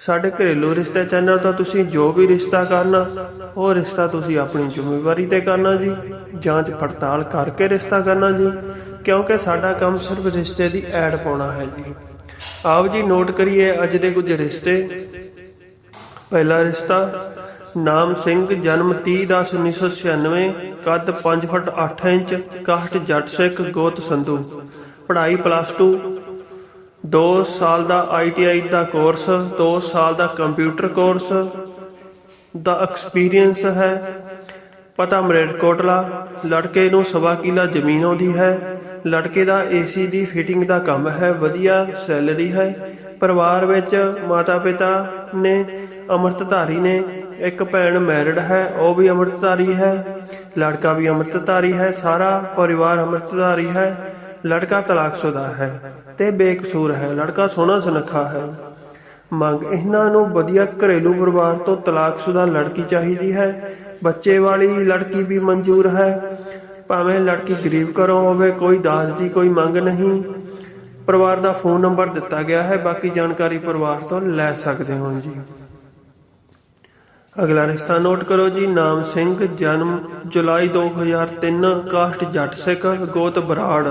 ਸਾਡੇ ਘਰੇਲੂ ਰਿਸ਼ਤੇ ਚੈਨਲ ਤੋਂ ਤੁਸੀਂ ਜੋ ਵੀ ਰਿਸ਼ਤਾ ਕਰਨਾ, ਉਹ ਰਿਸ਼ਤਾ ਤੁਸੀਂ ਆਪਣੀ ਜ਼ਿੰਮੇਵਾਰੀ ਤੇ ਕਰਨਾ ਜੀ। ਜਾਂਚ ਪੜਤਾਲ ਕਰਕੇ ਰਿਸ਼ਤਾ ਕਰਨਾ ਜੀ। ਕਿਉਂਕਿ ਸਾਡਾ ਕੰਮ ਸਿਰਫ ਰਿਸ਼ਤੇ ਦੀ ਐਡ ਪਾਉਣਾ ਹੈ ਜੀ। ਆਓ ਜੀ ਨੋਟ ਕਰੀਏ, ਅੱਜ ਦੇ ਕੁਝ ਰਿਸ਼ਤੇ। ਪਹਿਲਾ ਰਿਸ਼ਤਾ, ਨਾਮ ਸਿੰਘ, ਜਨਮ 30/10/1996 ਕੱਦ 5 foot 8 inch caste Jatt Sikh, ਗੋਤ ਸੰਧੂ। ਪੜ੍ਹਾਈ ਪਲੱਸ 2 2 ਸਾਲ ਦਾ ਆਈਟੀਆਈ ਦਾ ਕੋਰਸ 2 ਸਾਲ ਦਾ ਕੰਪਿਊਟਰ ਕੋਰਸ ਦਾ ਐਕਸਪੀਰੀਅੰਸ ਹੈ। ਪਤਾ ਮਰੇਟਕੋਟਲਾ ਲੜਕੇ ਨੂੰ ਸਵਾ ਕਿਲਾ ਜ਼ਮੀਨ ਆਉਂਦੀ ਹੈ। ਲੜਕੇ ਦਾ ਏਸੀ ਦੀ ਫਿਟਿੰਗ ਦਾ ਕੰਮ ਹੈ, ਵਧੀਆ ਸੈਲਰੀ ਹੈ। ਪਰਿਵਾਰ ਵਿੱਚ ਮਾਤਾ ਪਿਤਾ ਨੇ ਅੰਮ੍ਰਿਤਧਾਰੀ ਨੇ, ਇੱਕ ਭੈਣ ਮੈਰਿਡ ਹੈ, ਉਹ ਵੀ ਅੰਮ੍ਰਿਤਧਾਰੀ ਹੈ। ਲੜਕਾ ਵੀ ਅੰਮ੍ਰਿਤਧਾਰੀ ਹੈ, ਸਾਰਾ ਪਰਿਵਾਰ ਅੰਮ੍ਰਿਤਧਾਰੀ ਹੈ। ਲੜਕਾ ਤਲਾਕਸ਼ੁਦਾ ਹੈ। ਤੇ ਬੇਕਸੂਰ ਹੈ, ਲੜਕਾ ਸੋਹਣਾ ਸੁਨੱਖਾ ਹੈ। ਮੰਗ ਇਹਨਾਂ ਨੂੰ ਵਧੀਆ ਘਰੇਲੂ ਪਰਿਵਾਰ ਤੋਂ ਤਲਾਕਸ਼ੁਦਾ ਲੜਕੀ ਚਾਹੀਦੀ ਹੈ। ਬੱਚੇ ਵਾਲੀ ਲੜਕੀ ਵੀ ਮਨਜ਼ੂਰ ਹੈ। ਭਾਵੇਂ ਲੜਕੀ ਗਰੀਬ ਘਰੋਂ ਹੋਵੇ, ਕੋਈ ਦਾਜ ਦੀ ਕੋਈ ਮੰਗ ਨਹੀਂ। ਪਰਿਵਾਰ ਦਾ ਫੋਨ ਨੰਬਰ ਦਿੱਤਾ ਗਿਆ ਹੈ, ਬਾਕੀ ਜਾਣਕਾਰੀ ਪਰਿਵਾਰ ਤੋਂ ਲੈ ਸਕਦੇ ਹੋ ਜੀ। ਅਗਲਾ ਰਿਸ਼ਤਾ ਨੋਟ ਕਰੋ ਜੀ, ਨਾਮ ਸਿੰਘ, ਜਨਮ ਜੁਲਾਈ 2003 ਕਾਸਟ ਜੱਟ ਸਿੱਖ, ਗੋਤ ਬਰਾੜ।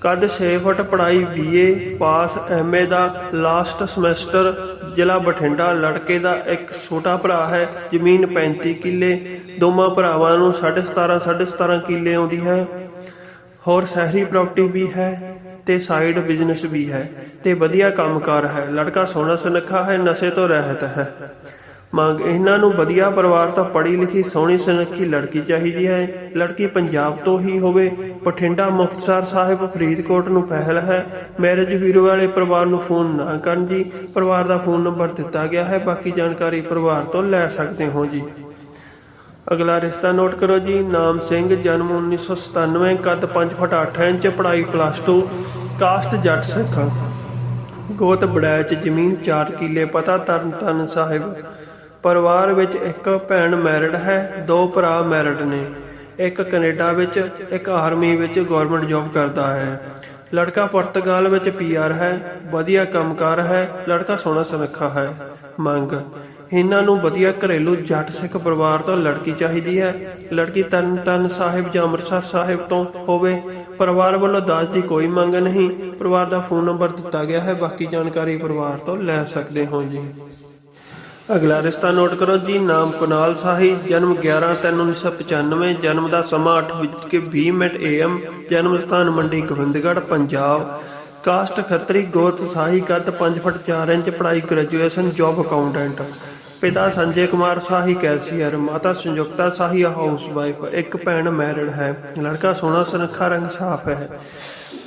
ਕੱਦ 6 ਫੁੱਟ ਪੜਾਈ ਬੀਏ ਪਾਸ ਐਮਏ ਦਾ ਲਾਸਟ ਸਮੈਸਟਰ ਜ਼ਿਲ੍ਹਾ ਬਠਿੰਡਾ, ਲੜਕੇ ਦਾ ਇੱਕ ਛੋਟਾ ਭਰਾ ਹੈ, ਜ਼ਮੀਨ 35 ਕਿੱਲੇ, ਦੋਵਾਂ ਭਰਾਵਾਂ ਨੂੰ 17.5 17.5 ਕਿੱਲੇ ਆਉਂਦੀ ਹੈ। ਹੋਰ ਸ਼ਹਿਰੀ ਪ੍ਰਾਪਰਟੀ ਵੀ ਹੈ ਤੇ ਸਾਈਡ ਬਿਜ਼ਨਸ ਵੀ ਹੈ ਤੇ ਵਧੀਆ ਕੰਮਕਾਰ ਹੈ। ਲੜਕਾ ਸੋਹਣਾ ਸੁਨੱਖਾ ਹੈ, ਨਸ਼ੇ ਤੋਂ ਰਹਿਤ ਹੈ। ਮੰਗ, ਇਹਨਾਂ ਨੂੰ ਵਧੀਆ ਪਰਿਵਾਰ ਤੋਂ ਪੜ੍ਹੀ ਲਿਖੀ, ਸੋਹਣੀ ਸੁਨੱਖੀ ਲੜਕੀ ਚਾਹੀਦੀ ਹੈ। ਲੜਕੀ ਪੰਜਾਬ ਤੋਂ ਹੀ ਹੋਵੇ, ਬਠਿੰਡਾ ਮੁਕਤਸਰ ਸਾਹਿਬ ਫਰੀਦਕੋਟ ਨੂੰ ਪਹਿਲ ਹੈ। ਮੈਰਿਜ ਵੀਰੋ ਵਾਲੇ ਪਰਿਵਾਰ ਨੂੰ ਫੋਨ ਨਾ ਕਰਨ ਜੀ। ਪਰਿਵਾਰ ਦਾ ਫੋਨ ਨੰਬਰ ਦਿੱਤਾ ਗਿਆ ਹੈ, ਬਾਕੀ ਜਾਣਕਾਰੀ ਪਰਿਵਾਰ ਤੋਂ ਲੈ ਸਕਦੇ ਹੋ ਜੀ। ਅਗਲਾ ਰਿਸ਼ਤਾ ਨੋਟ ਕਰੋ ਜੀ। ਨਾਮ ਸਿੰਘ, ਜਨਮ 1997 ਕੱਦ 5 ਫੁੱਟ 8 ਇੰਚ, ਪੜ੍ਹਾਈ ਪਲੱਸ 2 ਕਾਸਟ ਜੱਟ ਸਿੱਖ। ਗੋਤ ਬੜੈਚ, ਜ਼ਮੀਨ 4 ਕਿੱਲੇ, ਪਤਾ ਤਰਨਤਨ ਸਾਹਿਬ। ਪਰਿਵਾਰ ਵਿੱਚ ਇੱਕ ਭੈਣ ਮੈਰਿਡ ਹੈ, ਦੋ ਭਰਾ ਮੈਰਿਡ ਨੇ। ਇੱਕ ਕੈਨੇਡਾ ਵਿੱਚ, ਇੱਕ ਆਰਮੀ ਵਿੱਚ ਗਵਰਨਮੈਂਟ ਜੌਬ ਕਰਦਾ ਹੈ। ਲੜਕਾ ਪੁਰਤਗਾਲ ਵਿੱਚ ਪੀਆਰ ਹੈ, ਵਧੀਆ ਕੰਮਕਾਰ ਹੈ, ਲੜਕਾ ਸੋਹਣਾ ਸੁਨੱਖਾ ਹੈ। ਮੰਗ, ਇਹਨਾਂ ਨੂੰ ਵਧੀਆ ਘਰੇਲੂ ਜੱਟ ਸਿੱਖ ਪਰਿਵਾਰ ਤੋਂ ਲੜਕੀ ਚਾਹੀਦੀ ਹੈ। ਲੜਕੀ ਤਰਨਤਨ ਸਾਹਿਬ ਜਾਂ ਅੰਮ੍ਰਿਤਸਰ ਸਾਹਿਬ ਤੋਂ ਹੋਵੇ, ਪਰਿਵਾਰ ਵੱਲੋਂ ਦਾਜ ਦੀ ਕੋਈ ਮੰਗ ਨਹੀਂ। ਪਰਿਵਾਰ ਦਾ ਫੋਨ ਨੰਬਰ ਦਿੱਤਾ ਗਿਆ ਹੈ, ਬਾਕੀ ਜਾਣਕਾਰੀ ਪਰਿਵਾਰ ਤੋਂ ਲੈ ਸਕਦੇ ਹੋ ਜੀ। ਅਗਲਾ ਰਿਸ਼ਤਾ ਨੋਟ ਕਰੋ ਜੀ, ਨਾਮ ਕੁਨਾਲ ਸਾਹੀ, ਜਨਮ 11/3/1995 ਜਨਮ ਦਾ ਸਮਾਂ 8:20 ਮਿੰਟ ਏਐਮ ਜਨਮ ਸਥਾਨ ਮੰਡੀ ਗੋਬਿੰਦਗੜ੍ਹ, ਪੰਜਾਬ। ਕਾਸਟ ਖੱਤਰੀ, ਗੋਤ ਸਾਹੀ, ਕੱਦ 5 ਫੁੱਟ 4 ਇੰਚ, ਪੜ੍ਹਾਈ ਗ੍ਰੈਜੂਏਸ਼ਨ, ਜੌਬ ਅਕਾਊਂਟੈਂਟ। ਪਿਤਾ ਸੰਜੇ ਕੁਮਾਰ ਸਾਹੀ ਕੈਸੀਅਰ ਮਾਤਾ ਸੰਯੁਕਤਾ ਸਾਹੀ ਹਾਊਸ ਵਾਈਫ ਇੱਕ ਭੈਣ ਮੈਰਿਡ ਹੈ। ਲੜਕਾ ਸੋਹਣਾ, ਸੁਨੱਖਾ ਰੰਗ ਸਾਫ਼ ਹੈ।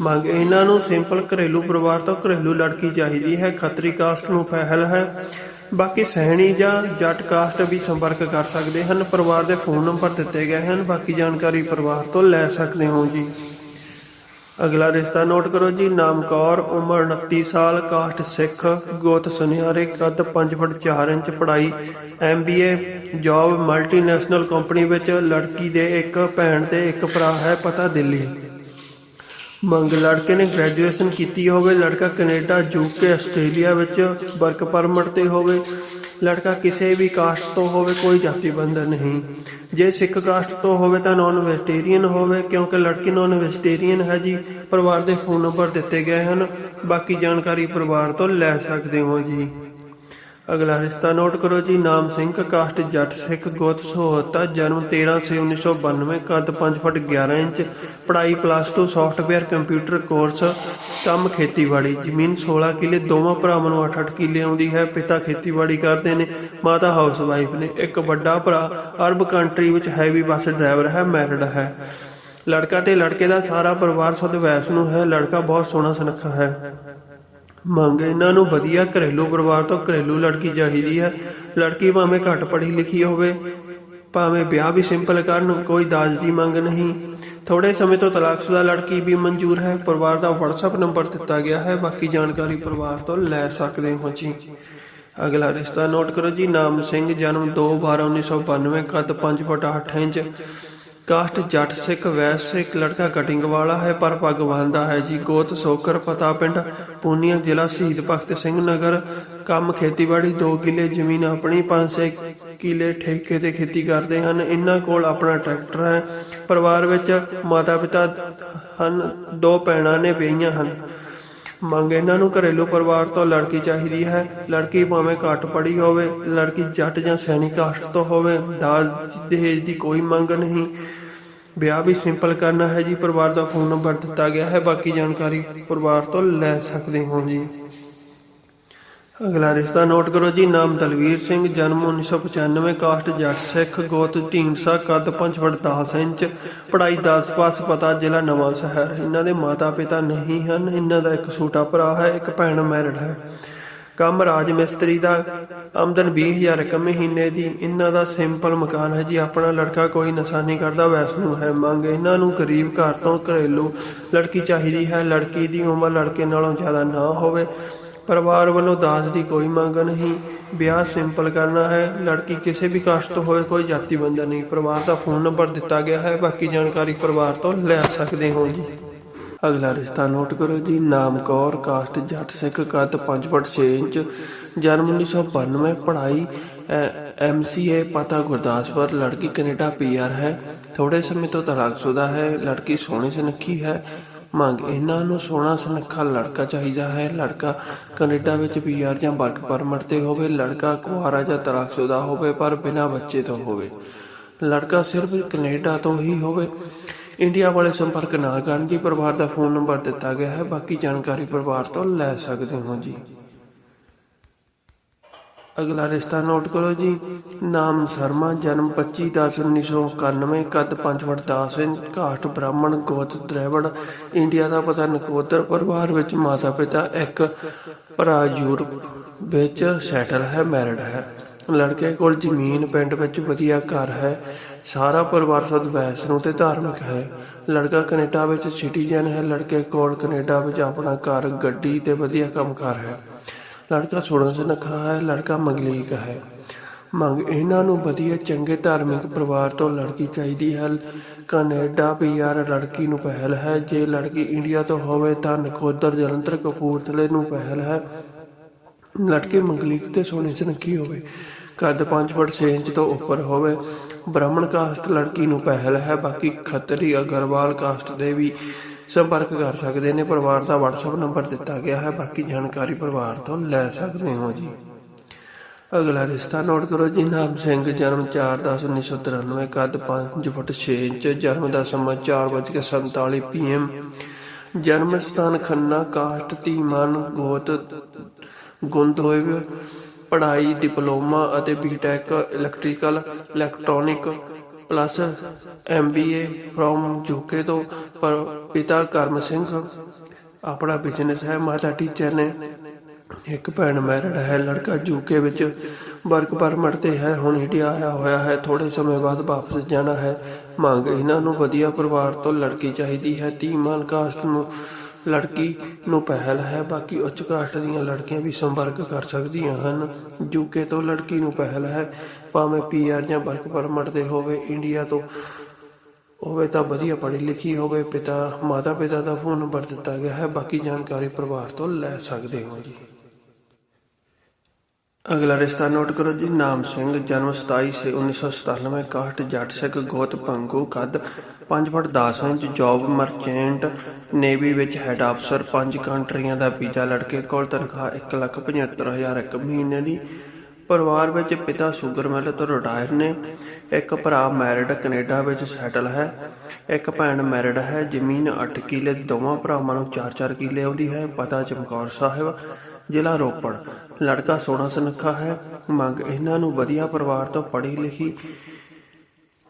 ਮੰਗ, ਇਹਨਾਂ ਨੂੰ ਸਿੰਪਲ ਘਰੇਲੂ ਪਰਿਵਾਰ ਤੋਂ ਘਰੇਲੂ ਲੜਕੀ ਚਾਹੀਦੀ ਹੈ। ਖੱਤਰੀ ਕਾਸਟ ਨੂੰ ਪਹਿਲ ਹੈ। ਬਾਕੀ ਸਹਿਣੀ ਜਾਂ ਜੱਟ ਕਾਸਟ ਵੀ ਸੰਪਰਕ ਕਰ ਸਕਦੇ ਹਨ, ਪਰਿਵਾਰ ਦੇ ਫੋਨ ਨੰਬਰ ਦਿੱਤੇ ਗਏ ਹਨ, ਬਾਕੀ ਜਾਣਕਾਰੀ ਪਰਿਵਾਰ ਤੋਂ ਲੈ ਸਕਦੇ ਹੋ ਜੀ। ਅਗਲਾ ਰਿਸ਼ਤਾ ਨੋਟ ਕਰੋ ਜੀ, ਨਾਮ ਕੌਰ, ਉਮਰ 29 ਸਾਲ, ਕਾਸਟ ਸਿੱਖ, ਗੋਤ ਸੁਨਿਆਰੇ, ਕੱਦ 5 ਫੁੱਟ 4 ਇੰਚ, ਪੜ੍ਹਾਈ ਐਮਬੀਏ, ਜੌਬ ਮਲਟੀਨੈਸ਼ਨਲ ਕੰਪਨੀ ਵਿੱਚ, ਲੜਕੀ ਦੇ ਇੱਕ, ਭੈਣ ਤੇ ਇੱਕ ਭਰਾ ਹੈ, ਪਤਾ ਦਿੱਲੀ। ਮੰਗ, ਲੜਕੇ ਨੇ ਗ੍ਰੈਜੂਏਸ਼ਨ ਕੀਤੀ ਹੋਵੇ, ਲੜਕਾ ਕੈਨੇਡਾ ਯੂਕੇ ਆਸਟ੍ਰੇਲੀਆ ਵਿੱਚ ਵਰਕ ਪਰਮਿਟ ਤੇ ਹੋਵੇ, ਲੜਕਾ ਕਿਸੇ ਵੀ ਕਾਸਟ ਤੋਂ ਹੋਵੇ, ਕੋਈ ਜਾਤੀ ਬੰਧਨ ਨਹੀਂ। ਜੇ ਸਿੱਖ ਕਾਸਟ ਤੋਂ ਹੋਵੇ ਤਾਂ ਨਾਨ ਵੈਜੀਟੇਰੀਅਨ ਹੋਵੇ, ਕਿਉਂਕਿ ਲੜਕੀ ਨਾਨ ਵੈਜੀਟੇਰੀਅਨ ਹੈ ਜੀ, ਪਰਿਵਾਰ ਦੇ ਫੋਨ ਨੰਬਰ ਦਿੱਤੇ ਗਏ ਹਨ, ਬਾਕੀ ਜਾਣਕਾਰੀ ਪਰਿਵਾਰ ਤੋਂ ਲੈ ਸਕਦੇ ਹੋ ਜੀ। ਅਗਲਾ ਰਿਸ਼ਤਾ ਨੋਟ ਕਰੋ ਜੀ, ਨਾਮ ਸਿੰਘ, ਕਾਸਟ ਜੱਟ ਸਿੱਖ, ਗੋਤ ਸਹੋਤਾ, ਜਨਮ 13 ਸੇ 1992 ਕੱਦ 5 ਫੁੱਟ 11 ਇੰਚ, ਪੜ੍ਹਾਈ ਪਲੱਸ 2 ਸੌਫਟਵੇਅਰ ਕੰਪਿਊਟਰ ਕੋਰਸ ਕੰਮ ਖੇਤੀਬਾੜੀ, ਜ਼ਮੀਨ 16 ਕਿੱਲੇ, ਦੋਵਾਂ ਭਰਾਵਾਂ ਨੂੰ 8-8 ਕਿੱਲੇ ਆਉਂਦੀ ਹੈ, ਪਿਤਾ ਖੇਤੀਬਾੜੀ ਕਰਦੇ ਨੇ, ਮਾਤਾ ਹਾਊਸ ਵਾਈਫ ਨੇ, ਇੱਕ ਵੱਡਾ ਭਰਾ, ਅਰਬ ਕੰਟਰੀ ਵਿੱਚ ਹੈਵੀ ਬੱਸ ਡਰਾਈਵਰ ਹੈ ਮੈਰਿਡ ਹੈ। ਲੜਕਾ ਤੇ ਲੜਕੇ ਦਾ ਸਾਰਾ ਪਰਿਵਾਰ ਸੁਧ ਵੈਸ ਨੂੰ ਹੈ, ਲੜਕਾ ਬਹੁਤ ਸੋਹਣਾ ਸੁਨੱਖਾ ਹੈ। ਮੰਗ ਇਹਨਾਂ ਨੂੰ ਵਧੀਆ ਘਰੇਲੂ ਪਰਿਵਾਰ ਤੋਂ ਘਰੇਲੂ ਲੜਕੀ ਚਾਹੀਦੀ ਹੈ। ਲੜਕੀ ਭਾਵੇਂ ਘੱਟ ਪੜ੍ਹੀ ਲਿਖੀ ਹੋਵੇ, ਭਾਵੇਂ ਵਿਆਹ ਵੀ ਸਿੰਪਲ ਕਰਨ, ਕੋਈ ਦਾਜ ਦੀ ਮੰਗ ਨਹੀਂ। ਥੋੜੇ ਸਮੇਂ ਤੋਂ ਤਲਾਕਸ਼ੁਦਾ ਲੜਕੀ ਵੀ ਮਨਜ਼ੂਰ ਹੈ। ਪਰਿਵਾਰ ਦਾ WhatsApp ਨੰਬਰ ਦਿੱਤਾ ਗਿਆ ਹੈ। ਬਾਕੀ ਜਾਣਕਾਰੀ ਪਰਿਵਾਰ ਤੋਂ ਲੈ ਸਕਦੇ ਹੋ ਜੀ। ਅਗਲਾ ਰਿਸ਼ਤਾ ਨੋਟ ਕਰੋ ਜੀ। ਨਾਮ ਸਿੰਘ, ਜਨਮ 2/12/1992 ਕੱਦ 5 ਫੁੱਟ 8 ਇੰਚ। ਕਾਸਟ ਜੱਟ ਸਿੱਖ ਵੈਸ ਸਿੱਖ ਲੜਕਾ ਕਟਿੰਗ ਵਾਲਾ ਹੈ, ਪਰ ਪੱਗ ਬੰਨਦਾ ਹੈ ਜੀ। ਗੋਤ ਸੋਕਰ ਪਤਾ ਪਿੰਡ ਪੂਨੀਆ ਜ਼ਿਲ੍ਹਾ ਸ਼ਹੀਦ ਭਗਤ ਸਿੰਘ ਨਗਰ। ਕੰਮ ਖੇਤੀਬਾੜੀ 2 ਕਿੱਲੇ, ਜ਼ਮੀਨ ਆਪਣੀ 5-6 ਕਿੱਲੇ ਠੇਕੇ ਤੇ ਖੇਤੀ ਕਰਦੇ ਹਨ। ਇਹਨਾਂ ਕੋਲ ਆਪਣਾ ਟਰੈਕਟਰ ਹੈ। ਪਰਿਵਾਰ ਵਿੱਚ ਮਾਤਾ ਪਿਤਾ ਹਨ, ਦੋ ਭੈਣਾਂ ਨੇ ਵਿਆਹੀਆਂ ਹਨ। ਮੰਗ ਇਹਨਾਂ ਨੂੰ ਘਰੇਲੂ ਪਰਿਵਾਰ ਤੋਂ ਲੜਕੀ ਚਾਹੀਦੀ ਹੈ। ਲੜਕੀ ਭਾਵੇਂ ਘੱਟ ਪੜ੍ਹੀ ਹੋਵੇ, ਲੜਕੀ ਜੱਟ ਜਾਂ ਸੈਣੀ ਕਾਸਟ ਤੋਂ ਹੋਵੇ, ਦਾਜ ਦਹੇਜ ਦੀ ਕੋਈ ਮੰਗ ਨਹੀਂ। ਵਿਆਹ ਵੀ ਸਿੰਪਲ ਕਰਨਾ ਹੈ ਜੀ, ਪਰਿਵਾਰ ਦਾ ਫੋਨ ਨੰਬਰ ਦਿੱਤਾ ਗਿਆ ਹੈ, ਬਾਕੀ ਜਾਣਕਾਰੀ ਪਰਿਵਾਰ ਤੋਂ ਲੈ ਸਕਦੇ ਹੋ ਜੀ। ਅਗਲਾ ਰਿਸ਼ਤਾ ਨੋਟ ਕਰੋ ਜੀ, ਨਾਮ ਦਲਵੀਰ ਸਿੰਘ, ਜਨਮ 1995 ਕਾਸਟ ਜੱਟ ਸਿੱਖ, ਗੋਤ, ਢੀਂਡਸਾ, ਕੱਦ 5 ਫੁੱਟ 10 ਇੰਚ, ਪੜ੍ਹਾਈ 10 ਪਾਸ, ਪਤਾ ਜ਼ਿਲ੍ਹਾ ਨਵਾਂ ਸ਼ਹਿਰ। ਇਹਨਾਂ ਦੇ ਮਾਤਾ ਪਿਤਾ ਨਹੀਂ ਹਨ, ਇਹਨਾਂ ਦਾ ਇੱਕ ਛੋਟਾ ਭਰਾ ਹੈ, ਇੱਕ ਭੈਣ ਮੈਰਿਡ ਹੈ। ਕੰਮ ਰਾਜ ਮਿਸਤਰੀ ਦਾ, ਆਮਦਨ 20000 ਇੱਕ ਮਹੀਨੇ ਦੀ। ਇਹਨਾਂ ਦਾ ਸਿੰਪਲ ਮਕਾਨ ਹੈ ਜੀ, ਆਪਣਾ ਲੜਕਾ ਕੋਈ ਨਸ਼ਾ ਨਹੀਂ ਕਰਦਾ, ਵੈਸਨੂੰ ਹੈ। ਮੰਗ ਇਹਨਾਂ ਨੂੰ ਗਰੀਬ ਘਰ ਤੋਂ ਘਰੇਲੂ ਲੜਕੀ ਚਾਹੀਦੀ ਹੈ। ਲੜਕੀ ਦੀ ਉਮਰ ਲੜਕੇ ਨਾਲੋਂ ਜ਼ਿਆਦਾ ਨਾ ਹੋਵੇ। ਪਰਿਵਾਰ ਵੱਲੋਂ ਦਾਜ ਦੀ ਕੋਈ ਮੰਗ ਨਹੀਂ। ਵਿਆਹ ਸਿੰਪਲ ਕਰਨਾ ਹੈ। ਲੜਕੀ ਕਿਸੇ ਵੀ ਕਾਸਟ ਤੋਂ ਹੋਵੇ ਕੋਈ ਜਾਤੀ ਬੰਦਾ ਨਹੀਂ। ਪਰਿਵਾਰ ਦਾ ਫੋਨ ਨੰਬਰ ਦਿੱਤਾ ਗਿਆ ਹੈ। ਬਾਕੀ ਜਾਣਕਾਰੀ ਪਰਿਵਾਰ ਤੋਂ ਲੈ ਸਕਦੇ ਹੋ ਜੀ। ਅਗਲਾ ਰਿਸ਼ਤਾ ਨੋਟ ਕਰੋ ਜੀ। ਨਾਮ ਕੌਰ ਕਾਸਟ ਜੱਟ ਸਿੱਖ ਕੱਦ 5 ਫੁੱਟ 6 ਇੰਚ, ਜਨਮ 1992 ਪੜ੍ਹਾਈ ਐਮਸੀਏ ਪਤਾ ਗੁਰਦਾਸਪੁਰ। ਲੜਕੀ ਕੈਨੇਡਾ ਪੀਆਰ ਹੈ। ਥੋੜੇ ਸਮੇਂ ਤੋਂ ਤਲਾਕਸ਼ੁਦਾ ਹੈ। ਲੜਕੀ ਸੋਹਣੀ ਸੁਨੱਖੀ ਹੈ। ਮੰਗ, ਇਹਨਾਂ ਨੂੰ ਸੋਹਣਾ ਸੁਨੱਖਾ ਲੜਕਾ ਚਾਹੀਦਾ ਹੈ। ਲੜਕਾ ਕੈਨੇਡਾ ਵਿੱਚ ਪੀਆਰ ਜਾਂ ਵਰਕ ਪਰਮਿਟ ਤੇ ਹੋਵੇ, ਲੜਕਾ ਕੁਆਰਾ ਜਾਂ ਤਲਾਕਸ਼ੁਦਾ ਹੋਵੇ, ਪਰ ਬਿਨਾਂ ਬੱਚੇ ਤੋਂ ਹੋਵੇ। ਲੜਕਾ ਸਿਰਫ ਕੈਨੇਡਾ ਤੋਂ ਹੀ ਹੋਵੇ। ਇੰਡੀਆ ਵਾਲੇ ਸੰਪਰਕ ਨਾ ਕਰਨ ਜੀ ਪਰਿਵਾਰ ਦਾ ਫੋਨ ਨੰਬਰ ਦਿੱਤਾ ਗਿਆ ਹੈ। ਬਾਕੀ ਜਾਣਕਾਰੀ ਪਰਿਵਾਰ ਤੋਂ ਲੈ ਸਕਦੇ ਹੋ ਜੀ। ਅਗਲਾ ਰਿਸ਼ਤਾ ਨੋਟ ਕਰੋ ਜੀ। ਨਾਮ ਸ਼ਰਮਾ, ਜਨਮ 25/10/1991 ਕੱਦ 5 ਫੁੱਟ 10 ਇੰਚ, ਕਾਸਟ ਬ੍ਰਾਹਮਣ, ਗੋਤ ਦ੍ਰਵੜ। ਇੰਡੀਆ ਦਾ ਪਤਾ ਨਕੋਦਰ ਪਰਿਵਾਰ ਵਿੱਚ ਮਾਤਾ ਪਿਤਾ ਇੱਕ, ਭਰਾ ਯੂਰਪ ਵਿੱਚ ਸੈਟਲ ਹੈ, ਮੈਰਿਡ ਹੈ। ਲੜਕੇ ਕੋਲ ਜ਼ਮੀਨ, ਪਿੰਡ ਵਿੱਚ ਵਧੀਆ ਘਰ ਹੈ। ਸਾਰਾ ਪਰਿਵਾਰ ਸਦ ਵੈਸ਼ਨੂ ਤੇ ਧਾਰਮਿਕ ਹੈ। ਲੜਕਾ ਕੈਨੇਡਾ ਵਿੱਚ ਸਿਟੀਜ਼ਨ ਹੈ, ਲੜਕੇ ਕੋਲ ਕੈਨੇਡਾ ਵਿੱਚ ਆਪਣਾ ਘਰ, ਗੱਡੀ ਤੇ ਵਧੀਆ ਕੰਮਕਾਰ ਹੈ। ਲੜਕਾ ਸੋਹਣਾ ਸੁਨੱਖਾ ਹੈ, ਲੜਕਾ ਮੰਗਲੀਕ ਹੈ। ਮੰਗ, ਇਹਨਾਂ ਨੂੰ ਵਧੀਆ ਚੰਗੇ ਧਾਰਮਿਕ ਪਰਿਵਾਰ ਤੋਂ ਲੜਕੀ ਚਾਹੀਦੀ ਹੈ। ਕੈਨੇਡਾ ਪੀਆਰ ਲੜਕੀ ਨੂੰ ਪਹਿਲ ਹੈ। ਜੇ ਲੜਕੀ ਇੰਡੀਆ ਤੋਂ ਹੋਵੇ ਤਾਂ ਨਕੋਦਰ ਜਲੰਧਰ ਕਪੂਰਥਲੇ ਨੂੰ ਪਹਿਲ ਹੈ। ਲੜਕੇ ਮੰਗਲੀਕ ਤੇ ਸੋਹਣੀ ਸੁਨੱਖੀ ਹੋਵੇ। ਕੱਦ 5 ਫੁੱਟ 6 ਇੰਚ ਤੋਂ ਉੱਪਰ ਹੋਵੇ। ਬ੍ਰਾਹਮਣ ਕਾਸਟ ਲੜਕੀ ਨੂੰ ਪਹਿਲ ਹੈ। ਬਾਕੀ ਖੱਤਰੀ ਅਗਰਵਾਲ ਕਾਸਟ ਦੇ ਵੀ ਸੰਪਰਕ ਕਰ ਸਕਦੇ ਨੇ, ਪਰਿਵਾਰ ਦਾ WhatsApp ਨੰਬਰ ਦਿੱਤਾ ਗਿਆ ਹੈ, ਬਾਕੀ ਜਾਣਕਾਰੀ ਪਰਿਵਾਰ ਤੋਂ ਲੈ ਸਕਦੇ ਹੋ ਜੀ। ਅਗਲਾ ਰਿਸ਼ਤਾ ਨੋਟ ਕਰੋ ਜੀ, ਨਾਮ ਸਿੰਘ, ਜਨਮ 4/10/1993 ਕੱਦ 5 ਫੁੱਟ 6 ਇੰਚ, ਜਨਮ ਦਾ ਸਮਾਂ 4:47 ਪੀਐਮ ਜਨਮ ਸਥਾਨ ਖੰਨਾ, ਕਾਸਟ ਧੀਮਨ ਗੋਤ, ਗੁੰਦ ਹੋਏ, ਪੜ੍ਹਾਈ, ਡਿਪਲੋਮਾ ਅਤੇ BTech electrical electronic plus MBA from UK ਤੋਂ, ਪਰ ਪਿਤਾ ਕਰਮ ਸਿੰਘ, ਆਪਣਾ ਬਿਜ਼ਨਸ ਹੈ, ਮਾਤਾ ਟੀਚਰ ਨੇ। ਇੱਕ ਭੈਣ ਮੈਰਿਡ ਹੈ, ਲੜਕਾ ਯੂਕੇ ਵਿੱਚ ਵਰਕ ਪਰਮਿਟ ਤੇ ਹੈ, ਹੁਣ ਇੰਡੀਆ ਆਇਆ ਹੋਇਆ ਹੈ। ਥੋੜੇ ਸਮੇਂ ਬਾਅਦ ਵਾਪਸ ਜਾਣਾ ਹੈ। ਮੰਗ ਇਹਨਾਂ ਨੂੰ ਵਧੀਆ ਪਰਿਵਾਰ ਤੋਂ ਲੜਕੀ ਚਾਹੀਦੀ ਹੈ। ਧੀਮਾਨ ਕਾਸਟ ਨੂੰ ਲੜਕੀ ਨੂੰ ਪਹਿਲ ਹੈ। ਬਾਕੀ ਉੱਚ ਕਾਸਟ ਦੀਆਂ ਲੜਕੀਆਂ ਵੀ ਸੰਪਰਕ ਕਰ ਸਕਦੀਆਂ ਹਨ। ਯੂਕੇ ਤੋਂ ਲੜਕੀ ਨੂੰ ਪਹਿਲ ਹੈ। ਭਾਵੇਂ ਪੀਆਰ ਜਾਂ ਵਰਕ ਪਰਮਿਟ ਤੇ ਹੋਵੇ, ਇੰਡੀਆ ਤੋਂ ਹੋਵੇ ਤਾਂ ਵਧੀਆ ਪੜ੍ਹੀ ਲਿਖੀ ਹੋਵੇ, ਪਿਤਾ ਮਾਤਾ ਪਿਤਾ ਦਾ ਫੋਨ ਨੰਬਰ ਦਿੱਤਾ ਗਿਆ ਹੈ। ਬਾਕੀ ਜਾਣਕਾਰੀ ਪਰਿਵਾਰ ਤੋਂ ਲੈ ਸਕਦੇ ਹੋ ਜੀ। ਅਗਲਾ ਰਿਸ਼ਤਾ ਨੋਟ ਕਰੋ ਜੀ, ਨਾਮ ਸਿੰਘ, ਜਨਮ 27 ਸੇ 1997 ਕਾਸਟ ਜੱਟ ਸਿੱਖ, ਗੋਤ ਪੰਗੂ ਕੱਦ 5 foot 10 inch, job merchant, navy ਵਿੱਚ ਹੈੱਡ ਅਫਸਰ ਪੰਜ ਕੰਟਰੀਆਂ ਦਾ ਵੀਜ਼ਾ, ਲੜਕੇ ਕੋਲ ਤਨਖਾਹ 175000 ਇੱਕ ਮਹੀਨੇ ਦੀ। ਪਰਿਵਾਰ ਵਿੱਚ ਪਿਤਾ ਸ਼ੂਗਰ ਮਿਲ ਤੋਂ ਰਿਟਾਇਰ ਨੇ। ਇੱਕ ਭਰਾ ਮੈਰਿਡ ਕੈਨੇਡਾ ਵਿੱਚ ਸੈਟਲ ਹੈ। ਇੱਕ ਭੈਣ ਮੈਰਿਡ ਹੈ। ਜ਼ਮੀਨ 8 ਕਿੱਲੇ, ਦੋਵਾਂ ਭਰਾਵਾਂ ਨੂੰ 4-4 ਕਿੱਲੇ ਆਉਂਦੀ ਹੈ। ਪਤਾ ਚਮਕੌਰ ਸਾਹਿਬ ਜ਼ਿਲ੍ਹਾ ਰੋਪੜ। ਲੜਕਾ ਸੋਹਣਾ ਸੁਨੱਖਾ ਹੈ। ਮੰਗ ਇਹਨਾਂ ਨੂੰ ਵਧੀਆ ਪਰਿਵਾਰ ਤੋਂ ਪੜ੍ਹੀ ਲਿਖੀ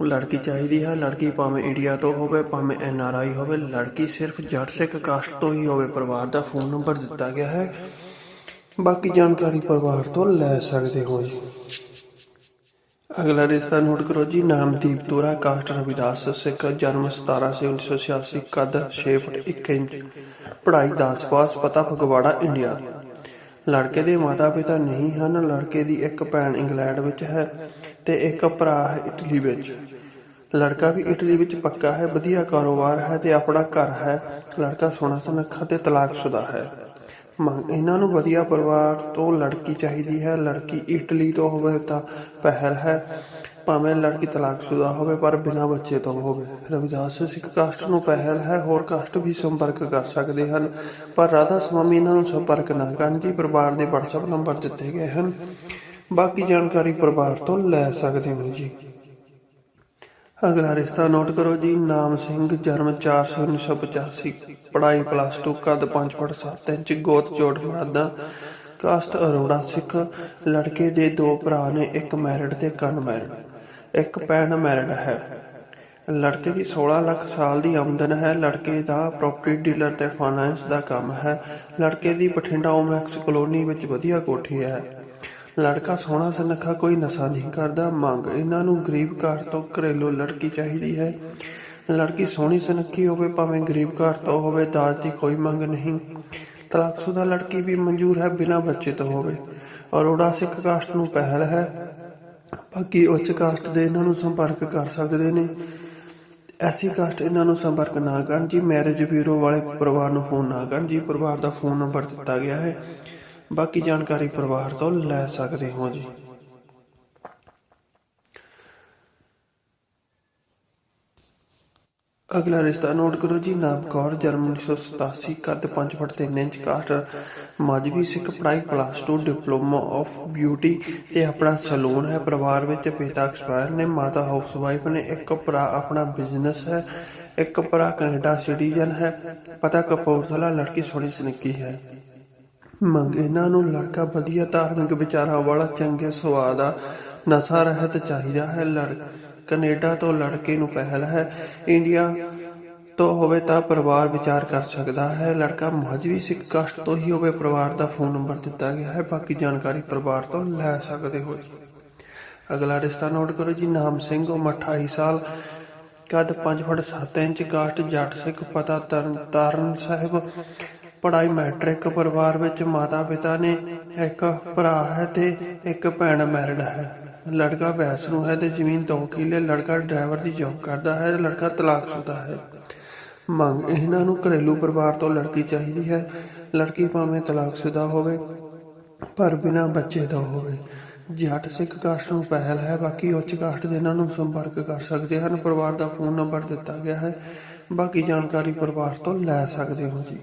ਲੜਕੀ ਚਾਹੀਦੀ ਹੈ। ਲੜਕੀ ਭਾਵੇਂ ਇੰਡੀਆ ਤੋਂ ਹੋਵੇ, ਭਾਵੇਂ ਐਨ ਆਰ ਆਈ ਹੋਵੇ, ਲੜਕੀ ਸਿਰਫ ਜੱਟ ਸਿੱਖ ਕਾਸਟ ਤੋਂ ਹੀ ਹੋਵੇ, ਪਰਿਵਾਰ ਦਾ ਫੋਨ ਨੰਬਰ ਦਿੱਤਾ ਗਿਆ ਹੈ। ਬਾਕੀ ਜਾਣਕਾਰੀ ਪਰਿਵਾਰ ਤੋਂ ਲੈ ਸਕਦੇ ਹੋ ਜੀ। ਅਗਲਾ ਰਿਸ਼ਤਾ ਨੋਟ ਕਰੋ ਜੀ। ਨਾਮਦੀਪ ਤੋਰਾ ਕਾਸਟ ਰਵਿਦਾਸ ਸਿੱਖ, ਜਨਮ 17 ਸੇ 1986 ਕੱਦ 6 ਫੁੱਟ 1 ਇੰਚ, ਪੜ੍ਹਾਈ 10 ਪਾਸ ਪਤਾ ਫਗਵਾੜਾ, ਇੰਡੀਆ। ਲੜਕੇ ਦੇ ਮਾਤਾ ਪਿਤਾ ਨਹੀਂ ਹਨ, ਲੜਕੇ ਦੀ ਇੱਕ ਭੈਣ ਇੰਗਲੈਂਡ ਵਿੱਚ ਹੈ ਤੇ ਇੱਕ ਭਰਾ ਹੈ ਇਟਲੀ ਵਿੱਚ। ਲੜਕਾ ਵੀ ਇਟਲੀ ਵਿੱਚ ਪੱਕਾ ਹੈ, ਵਧੀਆ ਕਾਰੋਬਾਰ ਹੈ ਤੇ ਆਪਣਾ ਘਰ ਹੈ। ਲੜਕਾ ਸੋਹਣਾ ਸੁਨੱਖਾ ਤੇ ਤਲਾਕਸ਼ੁਦਾ ਹੈ। ਮੰਗ, ਇਹਨਾਂ ਨੂੰ ਵਧੀਆ ਪਰਿਵਾਰ ਤੋਂ ਲੜਕੀ ਚਾਹੀਦੀ ਹੈ। ਲੜਕੀ ਇਟਲੀ ਤੋਂ ਹੋਵੇ ਤਾਂ ਪਹਿਲ ਹੈ। ਭਾਵੇਂ ਲੜਕੀ ਤਲਾਕਸ਼ੁਦਾ ਹੋਵੇ, ਪਰ ਬਿਨਾਂ ਬੱਚੇ ਤੋਂ ਹੋਵੇ। ਰਵਿਦਾਸ ਸਿੱਖ ਕਾਸਟ ਨੂੰ ਪਹਿਲ ਹੈ, ਹੋਰ ਕਾਸਟ ਵੀ ਸੰਪਰਕ ਕਰ ਸਕਦੇ ਹਨ। ਪਰ ਰਾਧਾ ਸਵਾਮੀ ਇਹਨਾਂ ਨੂੰ ਸੰਪਰਕ ਨਾ ਕਰਨ ਜੀ ਪਰਿਵਾਰ ਦੇ WhatsApp ਨੰਬਰ ਦਿੱਤੇ ਗਏ ਹਨ। ਬਾਕੀ ਜਾਣਕਾਰੀ ਪਰਿਵਾਰ ਤੋਂ ਲੈ ਸਕਦੇ ਹੋ ਜੀ। ਅਗਲਾ ਰਿਸ਼ਤਾ ਨੋਟ ਕਰੋ ਜੀ। ਨਾਮ ਸਿੰਘ, ਜਨਮ 41985 ਪੜ੍ਹਾਈ ਪਲੱਸ 2 ਕੱਦ 5 ਫੁੱਟ 7 ਇੰਚ, ਗੋਤ ਜੋੜ ਮਰਾਦਾ, ਕਾਸਟ ਅਰੋੜਾ ਸਿੱਖ। ਲੜਕੇ ਦੇ ਦੋ ਭਰਾ ਨੇ, ਇੱਕ ਮੈਰਿਡ ਤੇ ਇੱਕ ਅਨਮੈਰਿਡ ਇੱਕ ਭੈਣ ਮੈਰਿਡ ਹੈ। ਲੜਕੇ ਦੀ 16 ਲੱਖ ਸਾਲ ਦੀ ਆਮਦਨ ਹੈ। ਲੜਕੇ ਦਾ ਪ੍ਰਾਪਰਟੀ ਡੀਲਰ ਤੇ ਫਾਈਨਾਂਸ ਦਾ ਕੰਮ ਹੈ। ਲੜਕੇ ਦੀ ਬਠਿੰਡਾ ਓਮੈਕਸ ਕਲੋਨੀ ਵਿੱਚ ਵਧੀਆ ਕੋਠੀ ਹੈ। ਲੜਕਾ ਸੋਹਣਾ ਸੁਨੱਖਾ, ਕੋਈ ਨਸ਼ਾ ਨਹੀਂ ਕਰਦਾ। ਮੰਗ, ਇਹਨਾਂ ਨੂੰ ਗਰੀਬ ਘਰ ਤੋਂ ਘਰੇਲੂ ਲੜਕੀ ਚਾਹੀਦੀ ਹੈ। ਲੜਕੀ ਸੋਹਣੀ ਸੁਨੱਖੀ ਹੋਵੇ, ਭਾਵੇਂ ਗਰੀਬ ਘਰ ਤੋਂ ਹੋਵੇ, ਦਾਜ ਦੀ ਕੋਈ ਮੰਗ ਨਹੀਂ। ਤਲਾਕਸ਼ੁਦਾ ਲੜਕੀ ਵੀ ਮਨਜ਼ੂਰ ਹੈ, ਬਿਨਾਂ ਬੱਚੇ ਤੋਂ ਹੋਵੇ। ਅਰੋੜਾ ਸਿੱਖ ਕਾਸਟ ਨੂੰ ਪਹਿਲ ਹੈ। ਬਾਕੀ ਉੱਚ ਕਾਸਟ ਦੇ ਇਹਨਾਂ ਨੂੰ ਸੰਪਰਕ ਕਰ ਸਕਦੇ ਨੇ। ਐਸੀ ਕਾਸਟ ਇਹਨਾਂ ਨੂੰ ਸੰਪਰਕ ਨਾ ਕਰਨ ਜੀ। ਮੈਰਿਜ ਬਿਊਰੋ ਵਾਲੇ ਪਰਿਵਾਰ ਨੂੰ ਫੋਨ ਨਾ ਕਰਨ ਜੀ। ਪਰਿਵਾਰ ਦਾ ਫੋਨ ਨੰਬਰ ਦਿੱਤਾ ਗਿਆ ਹੈ। ਬਾਕੀ ਜਾਣਕਾਰੀ ਪਰਿਵਾਰ ਤੋਂ ਲੈ ਸਕਦੇ ਹੋ ਜੀ। ਅਗਲਾ ਰਿਸ਼ਤਾ ਨੋਟ ਕਰੋ ਜੀ, ਨਾਮ ਕੌਰ, ਜਨਮ 1987 ਕੱਦ 5 ਫੁੱਟ 3 ਇੰਚ ਕਾਸਟ ਮਾਜਵੀ ਸਿੱਖ ਪੜ੍ਹਾਈ ਪਲੱਸ 2 ਡਿਪਲੋਮਾ ਆਫ ਬਿਊਟੀ ਤੇ ਆਪਣਾ ਸਲੂਨ ਹੈ। ਪਰਿਵਾਰ ਵਿੱਚ ਪਿਤਾ ਐਕਸਪਾਇਰ ਨੇ, ਮਾਤਾ ਹਾਊਸ ਵਾਈਫ ਨੇ, ਇੱਕ ਭਰਾ ਆਪਣਾ ਬਿਜ਼ਨਸ ਹੈ। ਇੱਕ ਭਰਾ ਕੈਨੇਡਾ ਸਿਟੀਜ਼ਨ ਹੈ। ਪਤਾ ਕਪੂਰਥਲਾ ਲੜਕੀ ਸੋਹਣੀ ਸੁਨੱਖੀ ਹੈ। ਮੰਗ ਇਹਨਾਂ ਨੂੰ ਲੜਕਾ ਵਧੀਆ ਧਾਰਮਿਕ ਵਿਚਾਰਾਂ ਵਾਲਾ, ਚੰਗੇ ਸੁਭਾਅ ਦਾ ਨਸ਼ਾ ਰਹਿਤ ਚਾਹੀਦਾ ਹੈ। ਲੜ ਕੈਨੇਡਾ ਤੋਂ ਲੜਕੇ ਨੂੰ ਪਹਿਲ ਹੈ। ਇੰਡੀਆ ਤੋਂ ਹੋਵੇ ਤਾਂ ਪਰਿਵਾਰ ਵਿਚਾਰ ਕਰ ਸਕਦਾ ਹੈ। ਲੜਕਾ ਮਹਜਵੀ ਸਿੱਖ ਕਾਸਟ ਤੋਂ ਹੀ ਹੋਵੇ, ਪਰਿਵਾਰ ਦਾ ਫੋਨ ਨੰਬਰ ਦਿੱਤਾ ਗਿਆ ਹੈ। ਬਾਕੀ ਜਾਣਕਾਰੀ ਪਰਿਵਾਰ ਤੋਂ ਲੈ ਸਕਦੇ ਹੋ ਅਗਲਾ ਰਿਸ਼ਤਾ ਨੋਟ ਕਰੋ ਜੀ। ਨਾਮ ਸਿੰਘ, ਉਮਰ 28 ਸਾਲ। ਕੱਦ 5 ਫੁੱਟ 7 ਇੰਚ ਕਾਸਟ ਜੱਟ ਸਿੱਖ ਪਤਾ ਤਰਨਤਾਰਨ ਸਾਹਿਬ। ਪੜਾਈ ਮੈਟ੍ਰਿਕ ਪਰਿਵਾਰ ਵਿੱਚ ਮਾਤਾ ਪਿਤਾ ਨੇ ਇੱਕ ਭਰਾ ਹੈ ਤੇ ਇੱਕ ਭੈਣ ਮੈਰਿਡ ਹੈ। ਲੜਕਾ ਵੈਸਨੂੰ ਹੈ ਤੇ ਜ਼ਮੀਨ ਦੋ ਕਿੱਲੇ ਲੜਕਾ ਡਰਾਈਵਰ ਦੀ ਜੌਬ ਕਰਦਾ ਹੈ ਲੜਕਾ ਤਲਾਕਸ਼ੁਦਾ ਹੈ। ਮੰਗ, ਇਹਨਾਂ ਨੂੰ ਘਰੇਲੂ ਪਰਿਵਾਰ ਤੋਂ ਲੜਕੀ ਚਾਹੀਦੀ ਹੈ। ਲੜਕੀ ਭਾਵੇਂ ਤਲਾਕਸ਼ੁਦਾ ਹੋਵੇ, ਪਰ ਬਿਨਾਂ ਬੱਚੇ ਤੋਂ ਹੋਵੇ। ਜੱਟ ਸਿੱਖ ਕਾਸਟ ਨੂੰ ਪਹਿਲ ਹੈ, ਬਾਕੀ ਉੱਚ ਕਾਸਟ ਦੇ ਇਹਨਾਂ ਨੂੰ ਸੰਪਰਕ ਕਰ ਸਕਦੇ ਹਨ। ਪਰਿਵਾਰ ਦਾ ਫੋਨ ਨੰਬਰ ਦਿੱਤਾ ਗਿਆ ਹੈ। ਬਾਕੀ ਜਾਣਕਾਰੀ ਪਰਿਵਾਰ ਤੋਂ ਲੈ ਸਕਦੇ ਹੋ ਜੀ।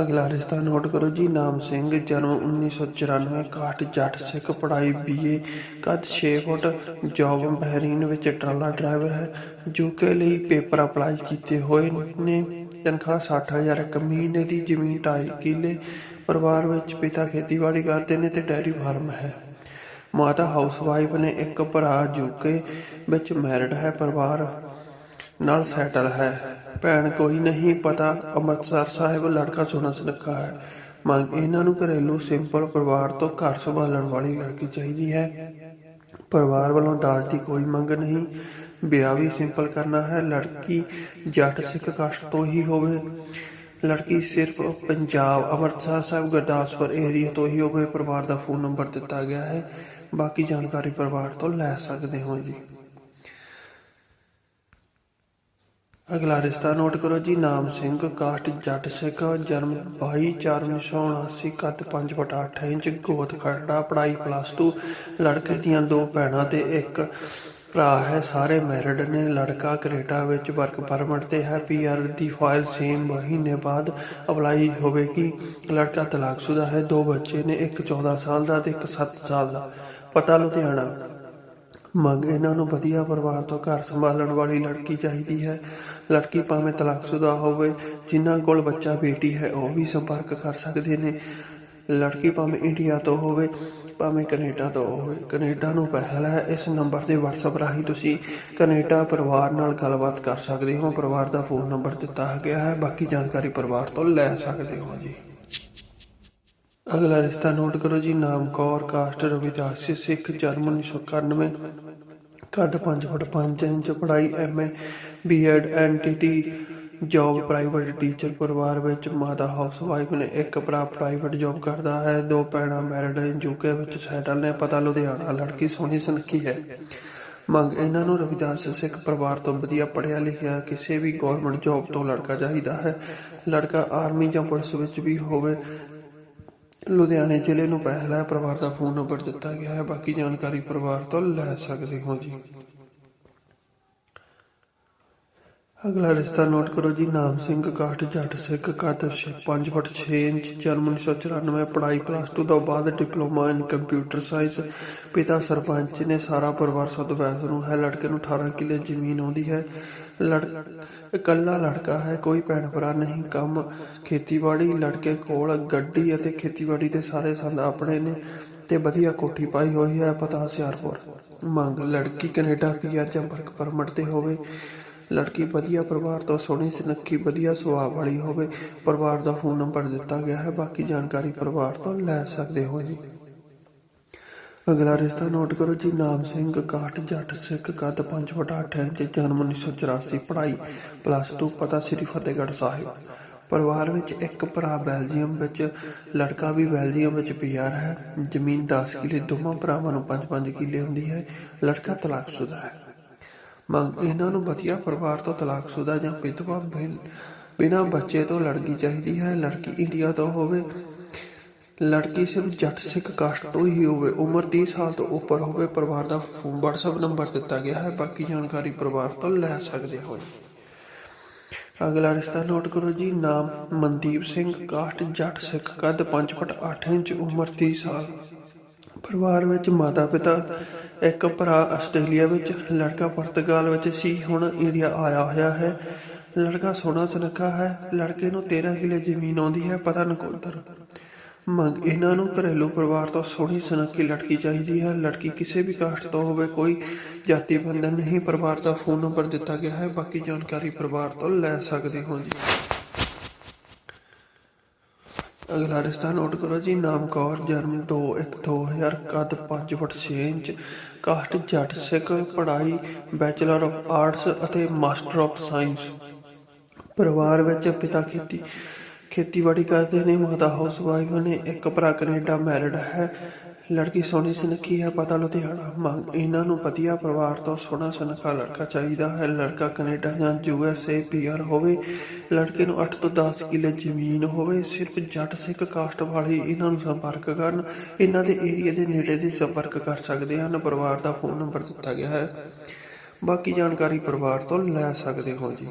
ਅਗਲਾ ਰਿਸ਼ਤਾ ਨੋਟ ਕਰੋ ਜੀ, ਨਾਮ ਸਿੰਘ, ਜਨਮ 1994 ਕਾਸਟ ਜੱਟ ਸਿੱਖ, ਪੜ੍ਹਾਈ ਬੀਏ ਕੱਦ 6 ਫੁੱਟ, ਜੌਬ ਬਹਿਰੀਨ ਵਿੱਚ ਟਰਾਲਾ ਡਰਾਈਵਰ ਹੈ ਯੂਕੇ ਲਈ ਪੇਪਰ ਅਪਲਾਈ ਕੀਤੇ ਹੋਏ ਨੇ, ਤਨਖਾਹ 60000 ਇੱਕ ਮਹੀਨੇ ਦੀ ਜ਼ਮੀਨ ਢਾਈ ਕਿੱਲੇ, ਪਰਿਵਾਰ ਵਿੱਚ ਪਿਤਾ ਖੇਤੀਬਾੜੀ ਕਰਦੇ ਨੇ ਤੇ ਡੈਰੀ ਫਾਰਮ ਹੈ। ਮਾਤਾ ਹਾਊਸਵਾਈਫ ਨੇ ਇੱਕ ਭਰਾ ਯੂਕੇ ਵਿੱਚ ਮੈਰਿਡ ਹੈ, ਪਰਿਵਾਰ ਨਾਲ ਸੈਟਲ ਹੈ। ਭੈਣ, ਕੋਈ ਨਹੀਂ ਪਤਾ, ਅੰਮ੍ਰਿਤਸਰ ਸਾਹਿਬ ਲੜਕਾ ਸੋਹਣਾ ਸੁਨੱਖਾ ਹੈ। ਮੰਗ ਇਹਨਾਂ ਨੂੰ ਘਰੇਲੂ ਸਿੰਪਲ ਪਰਿਵਾਰ ਤੋਂ ਘਰ ਸੰਭਾਲਣ ਵਾਲੀ ਲੜਕੀ ਚਾਹੀਦੀ ਹੈ। ਪਰਿਵਾਰ ਵੱਲੋਂ ਦਾਜ ਦੀ ਕੋਈ ਮੰਗ ਨਹੀਂ। ਵਿਆਹ ਵੀ ਸਿੰਪਲ ਕਰਨਾ ਹੈ। ਲੜਕੀ ਜੱਟ ਸਿੱਖ ਕਾਸਟ ਤੋਂ ਹੀ ਹੋਵੇ। ਲੜਕੀ ਸਿਰਫ ਪੰਜਾਬ, ਅੰਮ੍ਰਿਤਸਰ ਸਾਹਿਬ, ਗੁਰਦਾਸਪੁਰ ਏਰੀਆ ਤੋਂ ਹੀ ਹੋਵੇ। ਪਰਿਵਾਰ ਦਾ ਫੋਨ ਨੰਬਰ ਦਿੱਤਾ ਗਿਆ ਹੈ। ਬਾਕੀ ਜਾਣਕਾਰੀ ਪਰਿਵਾਰ ਤੋਂ ਲੈ ਸਕਦੇ ਹੋ ਜੀ। ਅਗਲਾ ਰਿਸ਼ਤਾ ਨੋਟ ਕਰੋ ਜੀ, ਨਾਮ ਸਿੰਘ, ਕਾਸਟ ਜੱਟ ਸਿੱਖ, ਜਨਮ 22/4/1979 ਕੱਦ 5 ਫੁੱਟ 8 ਇੰਚ, ਗੋਤ ਖੜਾ ਪੜ੍ਹਾਈ ਪਲੱਸ 2 ਲੜਕੇ ਦੀਆਂ ਦੋ ਭੈਣਾਂ ਤੇ ਇੱਕ ਭਰਾ ਹੈ। ਸਾਰੇ ਮੈਰਿਡ ਨੇ। ਲੜਕਾ ਕੈਨੇਡਾ ਵਿੱਚ ਵਰਕ ਪਰਮਿਟ ਤੇ ਹੈ। ਪੀਆਰ ਦੀ ਫਾਈਲ ਸੇਮ ਮਹੀਨੇ ਬਾਅਦ ਅਪਲਾਈ ਹੋਵੇਗੀ। ਲੜਕਾ ਤਲਾਕਸ਼ੁਦਾ ਹੈ। ਦੋ ਬੱਚੇ ਨੇ। ਇੱਕ 14 ਸਾਲ ਦਾ ਤੇ ਇੱਕ 7 ਸਾਲ ਦਾ। ਪਤਾ ਲੁਧਿਆਣਾ। ਮੰਗ ਇਹਨਾਂ ਨੂੰ ਵਧੀਆ ਪਰਿਵਾਰ ਤੋਂ ਘਰ ਸੰਭਾਲਣ ਵਾਲੀ ਲੜਕੀ ਚਾਹੀਦੀ ਹੈ। ਲੜਕੀ ਭਾਵੇਂ ਤਲਾਕਸ਼ੁਦਾ ਹੋਵੇ, ਜਿਨ੍ਹਾਂ ਕੋਲ ਬੱਚਾ, ਬੇਟੀ ਹੈ, ਉਹ ਵੀ ਸੰਪਰਕ ਕਰ ਸਕਦੇ ਨੇ। ਲੜਕੀ ਭਾਵੇਂ ਇੰਡੀਆ ਤੋਂ ਹੋਵੇ, ਭਾਵੇਂ ਕੈਨੇਡਾ ਤੋਂ ਹੋਵੇ, ਕੈਨੇਡਾ ਨੂੰ ਪਹਿਲ ਹੈ ਇਸ ਨੰਬਰ ਤੇ WhatsApp ਰਾਹੀਂ ਤੁਸੀਂ ਕੈਨੇਡਾ ਪਰਿਵਾਰ ਨਾਲ ਗੱਲਬਾਤ ਕਰ ਸਕਦੇ ਹੋ। ਪਰਿਵਾਰ ਦਾ ਫੋਨ ਨੰਬਰ ਦਿੱਤਾ ਗਿਆ ਹੈ, ਬਾਕੀ ਜਾਣਕਾਰੀ ਪਰਿਵਾਰ ਤੋਂ ਲੈ ਸਕਦੇ ਹੋ ਜੀ। ਅਗਲਾ ਰਿਸ਼ਤਾ ਨੋਟ ਕਰੋ ਜੀ, ਨਾਮ ਕੌਰ, ਕਾਸਟ ਰਵਿਦਾਸ ਸਿੱਖ, ਜਨਮ 1991 ਕੱਦ 5 ਫੁੱਟ 5 ਇੰਚ, ਪੜ੍ਹਾਈ MA BEd, NTT, job private teacher ਪਰਿਵਾਰ ਵਿੱਚ ਮਾਤਾ ਹਾਊਸ ਵਾਈਫ ਨੇ ਇੱਕ ਭਰਾ ਪ੍ਰਾਈਵੇਟ ਜੌਬ ਕਰਦਾ ਹੈ, ਦੋ ਭੈਣਾਂ ਮੈਰਿਡ ਨੇ ਯੂਕੇ ਵਿੱਚ ਸੈਟਲ ਨੇ, ਪਤਾ ਲੁਧਿਆਣਾ ਲੜਕੀ ਸੋਹਣੀ ਸੁਨੱਖੀ ਹੈ। ਮੰਗ, ਇਹਨਾਂ ਨੂੰ ਰਵਿਦਾਸ ਸਿੱਖ ਪਰਿਵਾਰ ਤੋਂ ਵਧੀਆ ਪੜ੍ਹਿਆ ਲਿਖਿਆ ਕਿਸੇ ਵੀ ਗਵਰਨਮੈਂਟ ਜੌਬ ਤੋਂ ਲੜਕਾ ਚਾਹੀਦਾ ਹੈ। ਲੜਕਾ ਆਰਮੀ ਜਾਂ ਪੁਲਿਸ ਵਿੱਚ ਵੀ ਹੋਵੇ ਲੁਧਿਆਣੇ ਜ਼ਿਲ੍ਹੇ ਨੂੰ ਪਹਿਲਾ ਪਰਿਵਾਰ ਦਾ ਫੋਨ ਨੰਬਰ ਦਿੱਤਾ ਗਿਆ ਹੈ। ਬਾਕੀ ਜਾਣਕਾਰੀ ਪਰਿਵਾਰ ਤੋਂ ਲੈ ਸਕਦੇ ਹੋ ਜੀ। ਅਗਲਾ ਰਿਸ਼ਤਾ ਨੋਟ ਕਰੋ ਜੀ। ਨਾਮ ਸਿੰਘ ਕਾਸਟ ਜੱਟ ਸਿੱਖ ਕੱਦ 5 ਫੁੱਟ 6 ਇੰਚ, ਜਨਮ 1994 ਪੜ੍ਹਾਈ ਪਲੱਸ 2 ਤੋਂ ਬਾਅਦ ਡਿਪਲੋਮਾ ਇਨ ਕੰਪਿਊਟਰ ਸਾਇੰਸ ਪਿਤਾ ਸਰਪੰਚ ਨੇ ਸਾਰਾ ਪਰਿਵਾਰ ਸਦਵੈਸ ਨੂੰ ਹੈ। ਲੜਕੇ ਨੂੰ 18 ਕਿੱਲੇ ਜ਼ਮੀਨ ਆਉਂਦੀ ਹੈ। ਲੜ ਇਕੱਲਾ ਲੜਕਾ ਹੈ, ਕੋਈ ਭੈਣ ਭਰਾ ਨਹੀਂ, ਕੰਮ, ਖੇਤੀਬਾੜੀ, ਲੜਕੇ ਕੋਲ ਗੱਡੀ ਅਤੇ ਖੇਤੀਬਾੜੀ ਦੇ ਸਾਰੇ ਸੰਦ ਆਪਣੇ ਨੇ ਤੇ ਵਧੀਆ ਕੋਠੀ ਪਾਈ ਹੋਈ ਹੈ ਪਤਾ ਹੁਸ਼ਿਆਰਪੁਰ। ਮੰਗ, ਲੜਕੀ ਕੈਨੇਡਾ, ਪੀਆਰ ਜਾਂ ਵਰਕ ਪਰਮਿਟ ਤੇ ਹੋਵੇ। ਲੜਕੀ ਵਧੀਆ ਪਰਿਵਾਰ ਤੋਂ ਸੋਹਣੀ, ਸੁਨੱਖੀ, ਵਧੀਆ ਸੁਭਾਅ ਵਾਲੀ ਹੋਵੇ, ਪਰਿਵਾਰ ਦਾ ਫੋਨ ਨੰਬਰ ਦਿੱਤਾ ਗਿਆ ਹੈ, ਬਾਕੀ ਜਾਣਕਾਰੀ ਪਰਿਵਾਰ ਤੋਂ ਲੈ ਸਕਦੇ ਹੋ ਜੀ। ਅਗਲਾ ਰਿਸ਼ਤਾ ਨੋਟ ਕਰੋ ਜੀ, ਨਾਮ ਸਿੰਘ ਕਾਟ ਜੱਟ, ਸਿੱਖ, ਕੱਦ 5/8 ਇੰਚ ਜਨਮ 1984 ਪੜ੍ਹਾਈ ਪਲੱਸ 2 ਪਤਾ ਸ੍ਰੀ ਫਤਿਹਗੜ੍ਹ ਸਾਹਿਬ। ਪਰਿਵਾਰ ਵਿੱਚ ਇੱਕ ਭਰਾ ਬੈਲਜੀਅਮ ਵਿੱਚ, ਲੜਕਾ ਵੀ ਬੈਲਜੀਅਮ ਵਿੱਚ ਪੀਆਰ ਹੈ। ਜ਼ਮੀਨ 10 ਕਿੱਲੇ, ਦੋਵਾਂ ਭਰਾਵਾਂ ਨੂੰ 5-5 ਕਿੱਲੇ ਹੁੰਦੀ ਹੈ। ਲੜਕਾ ਤਲਾਕਸ਼ੁਦਾ ਹੈ। ਮੰਗ, ਇਹਨਾਂ ਨੂੰ ਵਧੀਆ ਪਰਿਵਾਰ ਤੋਂ ਤਲਾਕਸ਼ੁਦਾ ਜਾਂ ਵਿਧਵਾ ਬਿਨ- ਬਿਨਾਂ ਬੱਚੇ ਤੋਂ ਲੜਕੀ ਚਾਹੀਦੀ ਹੈ। ਲੜਕੀ ਇੰਡੀਆ ਤੋਂ ਹੋਵੇ ਲੜਕੀ ਸਿਰਫ ਜੱਟ ਸਿੱਖ ਕਾਸਟ ਤੋਂ ਹੀ ਹੋਵੇ, ਉਮਰ 30 ਸਾਲ ਤੋਂ ਉੱਪਰ ਹੋਵੇ, ਪਰਿਵਾਰ ਦਾ ਫੋਨ WhatsApp ਨੰਬਰ ਦਿੱਤਾ ਗਿਆ ਹੈ, ਬਾਕੀ ਜਾਣਕਾਰੀ ਪਰਿਵਾਰ ਤੋਂ ਲੈ ਸਕਦੇ ਹੋ। ਅਗਲਾ ਰਿਸ਼ਤਾ ਨੋਟ ਕਰੋ ਜੀ, ਨਾਮ ਮਨਦੀਪ ਸਿੰਘ, ਕਾਸਟ ਜੱਟ ਸਿੱਖ, ਕੱਦ 5 ਫੁੱਟ 8 ਇੰਚ, ਉਮਰ 30 ਸਾਲ। ਪਰਿਵਾਰ ਵਿੱਚ ਮਾਤਾ ਪਿਤਾ, ਇੱਕ ਭਰਾ ਆਸਟ੍ਰੇਲੀਆ ਵਿੱਚ, ਲੜਕਾ ਪੁਰਤਗਾਲ ਵਿੱਚ ਸੀ, ਹੁਣ ਇੰਡੀਆ ਆਇਆ ਹੋਇਆ ਹੈ। ਲੜਕਾ ਸੋਹਣਾ ਸੁਨੱਖਾ ਹੈ, ਲੜਕੇ ਨੂੰ 13 ਕਿੱਲੇ ਜ਼ਮੀਨ ਆਉਂਦੀ ਹੈ, ਪਤਾ ਨਕੋਦਰ। ਮੰਗ ਇਹਨਾਂ ਨੂੰ ਘਰੇਲੂ ਪਰਿਵਾਰ ਤੋਂ ਸੋਹਣੀ ਸੁਨੱਖੀ ਲੜਕੀ ਚਾਹੀਦੀ ਹੈ। ਲੜਕੀ ਕਿਸੇ ਵੀ ਕਾਸਟ ਤੋਂ ਹੋਵੇ, ਕੋਈ ਜਾਤੀ ਬੰਧਨ ਨਹੀਂ। ਪਰਿਵਾਰ ਦਾ ਫੋਨ ਨੰਬਰ ਦਿੱਤਾ ਗਿਆ ਹੈ। ਬਾਕੀ ਜਾਣਕਾਰੀ ਪਰਿਵਾਰ ਤੋਂ ਲੈ ਸਕਦੇ ਹੋ ਜੀ। ਅਗਲਾ ਰਿਸ਼ਤਾ ਨੋਟ ਕਰੋ ਜੀ। ਨਾਮ ਕੌਰ, ਜਨਮ 2 1 2000 ਕੱਦ 5 ਫੁੱਟ 6 ਇੰਚ ਕਾਸਟ ਜੱਟ ਸਿੱਖ, ਪੜ੍ਹਾਈ, ਬੈਚਲਰ ਆਫ ਆਰਟਸ ਅਤੇ ਮਾਸਟਰ ਆਫ ਸਾਇੰਸ। ਪਰਿਵਾਰ ਵਿੱਚ ਪਿਤਾ ਖੇਤੀ ਖੇਤੀਬਾੜੀ ਕਰਦੇ ਨੇ, ਮਾਤਾ ਹਾਊਸ ਵਾਈਫ ਨੇ, ਇੱਕ ਭਰਾ ਕੈਨੇਡਾ ਮੈਰਿਡ ਹੈ, ਲੜਕੀ ਸੋਹਣੀ ਸੁਨੱਖੀ ਹੈ, ਪਤਾ ਲੁਧਿਆਣਾ, ਮੰਗ ਇਹਨਾਂ ਨੂੰ ਵਧੀਆ ਪਰਿਵਾਰ ਤੋਂ ਸੋਹਣਾ ਸੁਨੱਖਾ ਲੜਕਾ ਚਾਹੀਦਾ ਹੈ, ਲੜਕਾ ਕੈਨੇਡਾ ਜਾਂ ਯੂਐਸਏ ਪੀਆਰ ਹੋਵੇ, ਲੜਕੇ ਨੂੰ 8 ਤੋਂ 10 ਕਿੱਲੇ ਜ਼ਮੀਨ ਹੋਵੇ, ਸਿਰਫ ਜੱਟ ਸਿੱਖ ਕਾਸਟ ਵਾਲੇ ਇਹਨਾਂ ਨੂੰ ਸੰਪਰਕ ਕਰਨ, ਇਹਨਾਂ ਦੇ ਏਰੀਆ ਦੇ ਨੇੜੇ ਦੇ ਸੰਪਰਕ ਕਰ ਸਕਦੇ ਹਨ, ਪਰਿਵਾਰ ਦਾ ਫੋਨ ਨੰਬਰ ਦਿੱਤਾ ਗਿਆ ਹੈ, ਬਾਕੀ ਜਾਣਕਾਰੀ ਪਰਿਵਾਰ ਤੋਂ ਲੈ ਸਕਦੇ ਹੋ ਜੀ।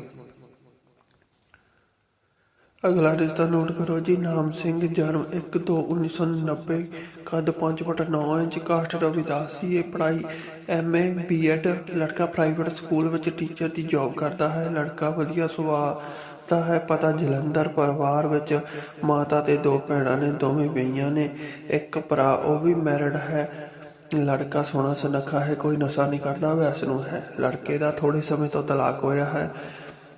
ਅਗਲਾ ਰਿਸ਼ਤਾ ਨੋਟ ਕਰੋ ਜੀ, ਨਾਮ ਸਿੰਘ, ਜਨਮ 1 2 1990 ਕੱਦ 5 ਫੁੱਟ 9 ਇੰਚ, ਕਾਸਟ ਰਵਿਦਾਸ ਸੀ। ਇਹ ਪੜ੍ਹਾਈ ਐਮਏ ਬੀਐਡ ਲੜਕਾ ਪ੍ਰਾਈਵੇਟ ਸਕੂਲ ਵਿੱਚ ਟੀਚਰ ਦੀ ਜੌਬ ਕਰਦਾ ਹੈ। ਲੜਕਾ ਵਧੀਆ ਸੁਭਾਅ ਦਾ ਹੈ, ਪਤਾ ਜਲੰਧਰ ਪਰਿਵਾਰ ਵਿੱਚ ਮਾਤਾ ਤੇ ਦੋ ਭੈਣਾਂ ਨੇ, ਦੋਵੇਂ ਬਈਆਂ ਨੇ। ਇੱਕ ਭਰਾ, ਉਹ ਵੀ ਮੈਰਿਡ ਹੈ। ਲੜਕਾ ਸੋਹਣਾ ਸੁਨੱਖਾ ਹੈ, ਕੋਈ ਨਸ਼ਾ ਨਹੀਂ ਕਰਦਾ ਵੈਸ ਨੂੰ ਹੈ। ਲੜਕੇ ਦਾ ਥੋੜੇ ਸਮੇਂ ਤੋਂ ਤਲਾਕ ਹੋਇਆ ਹੈ।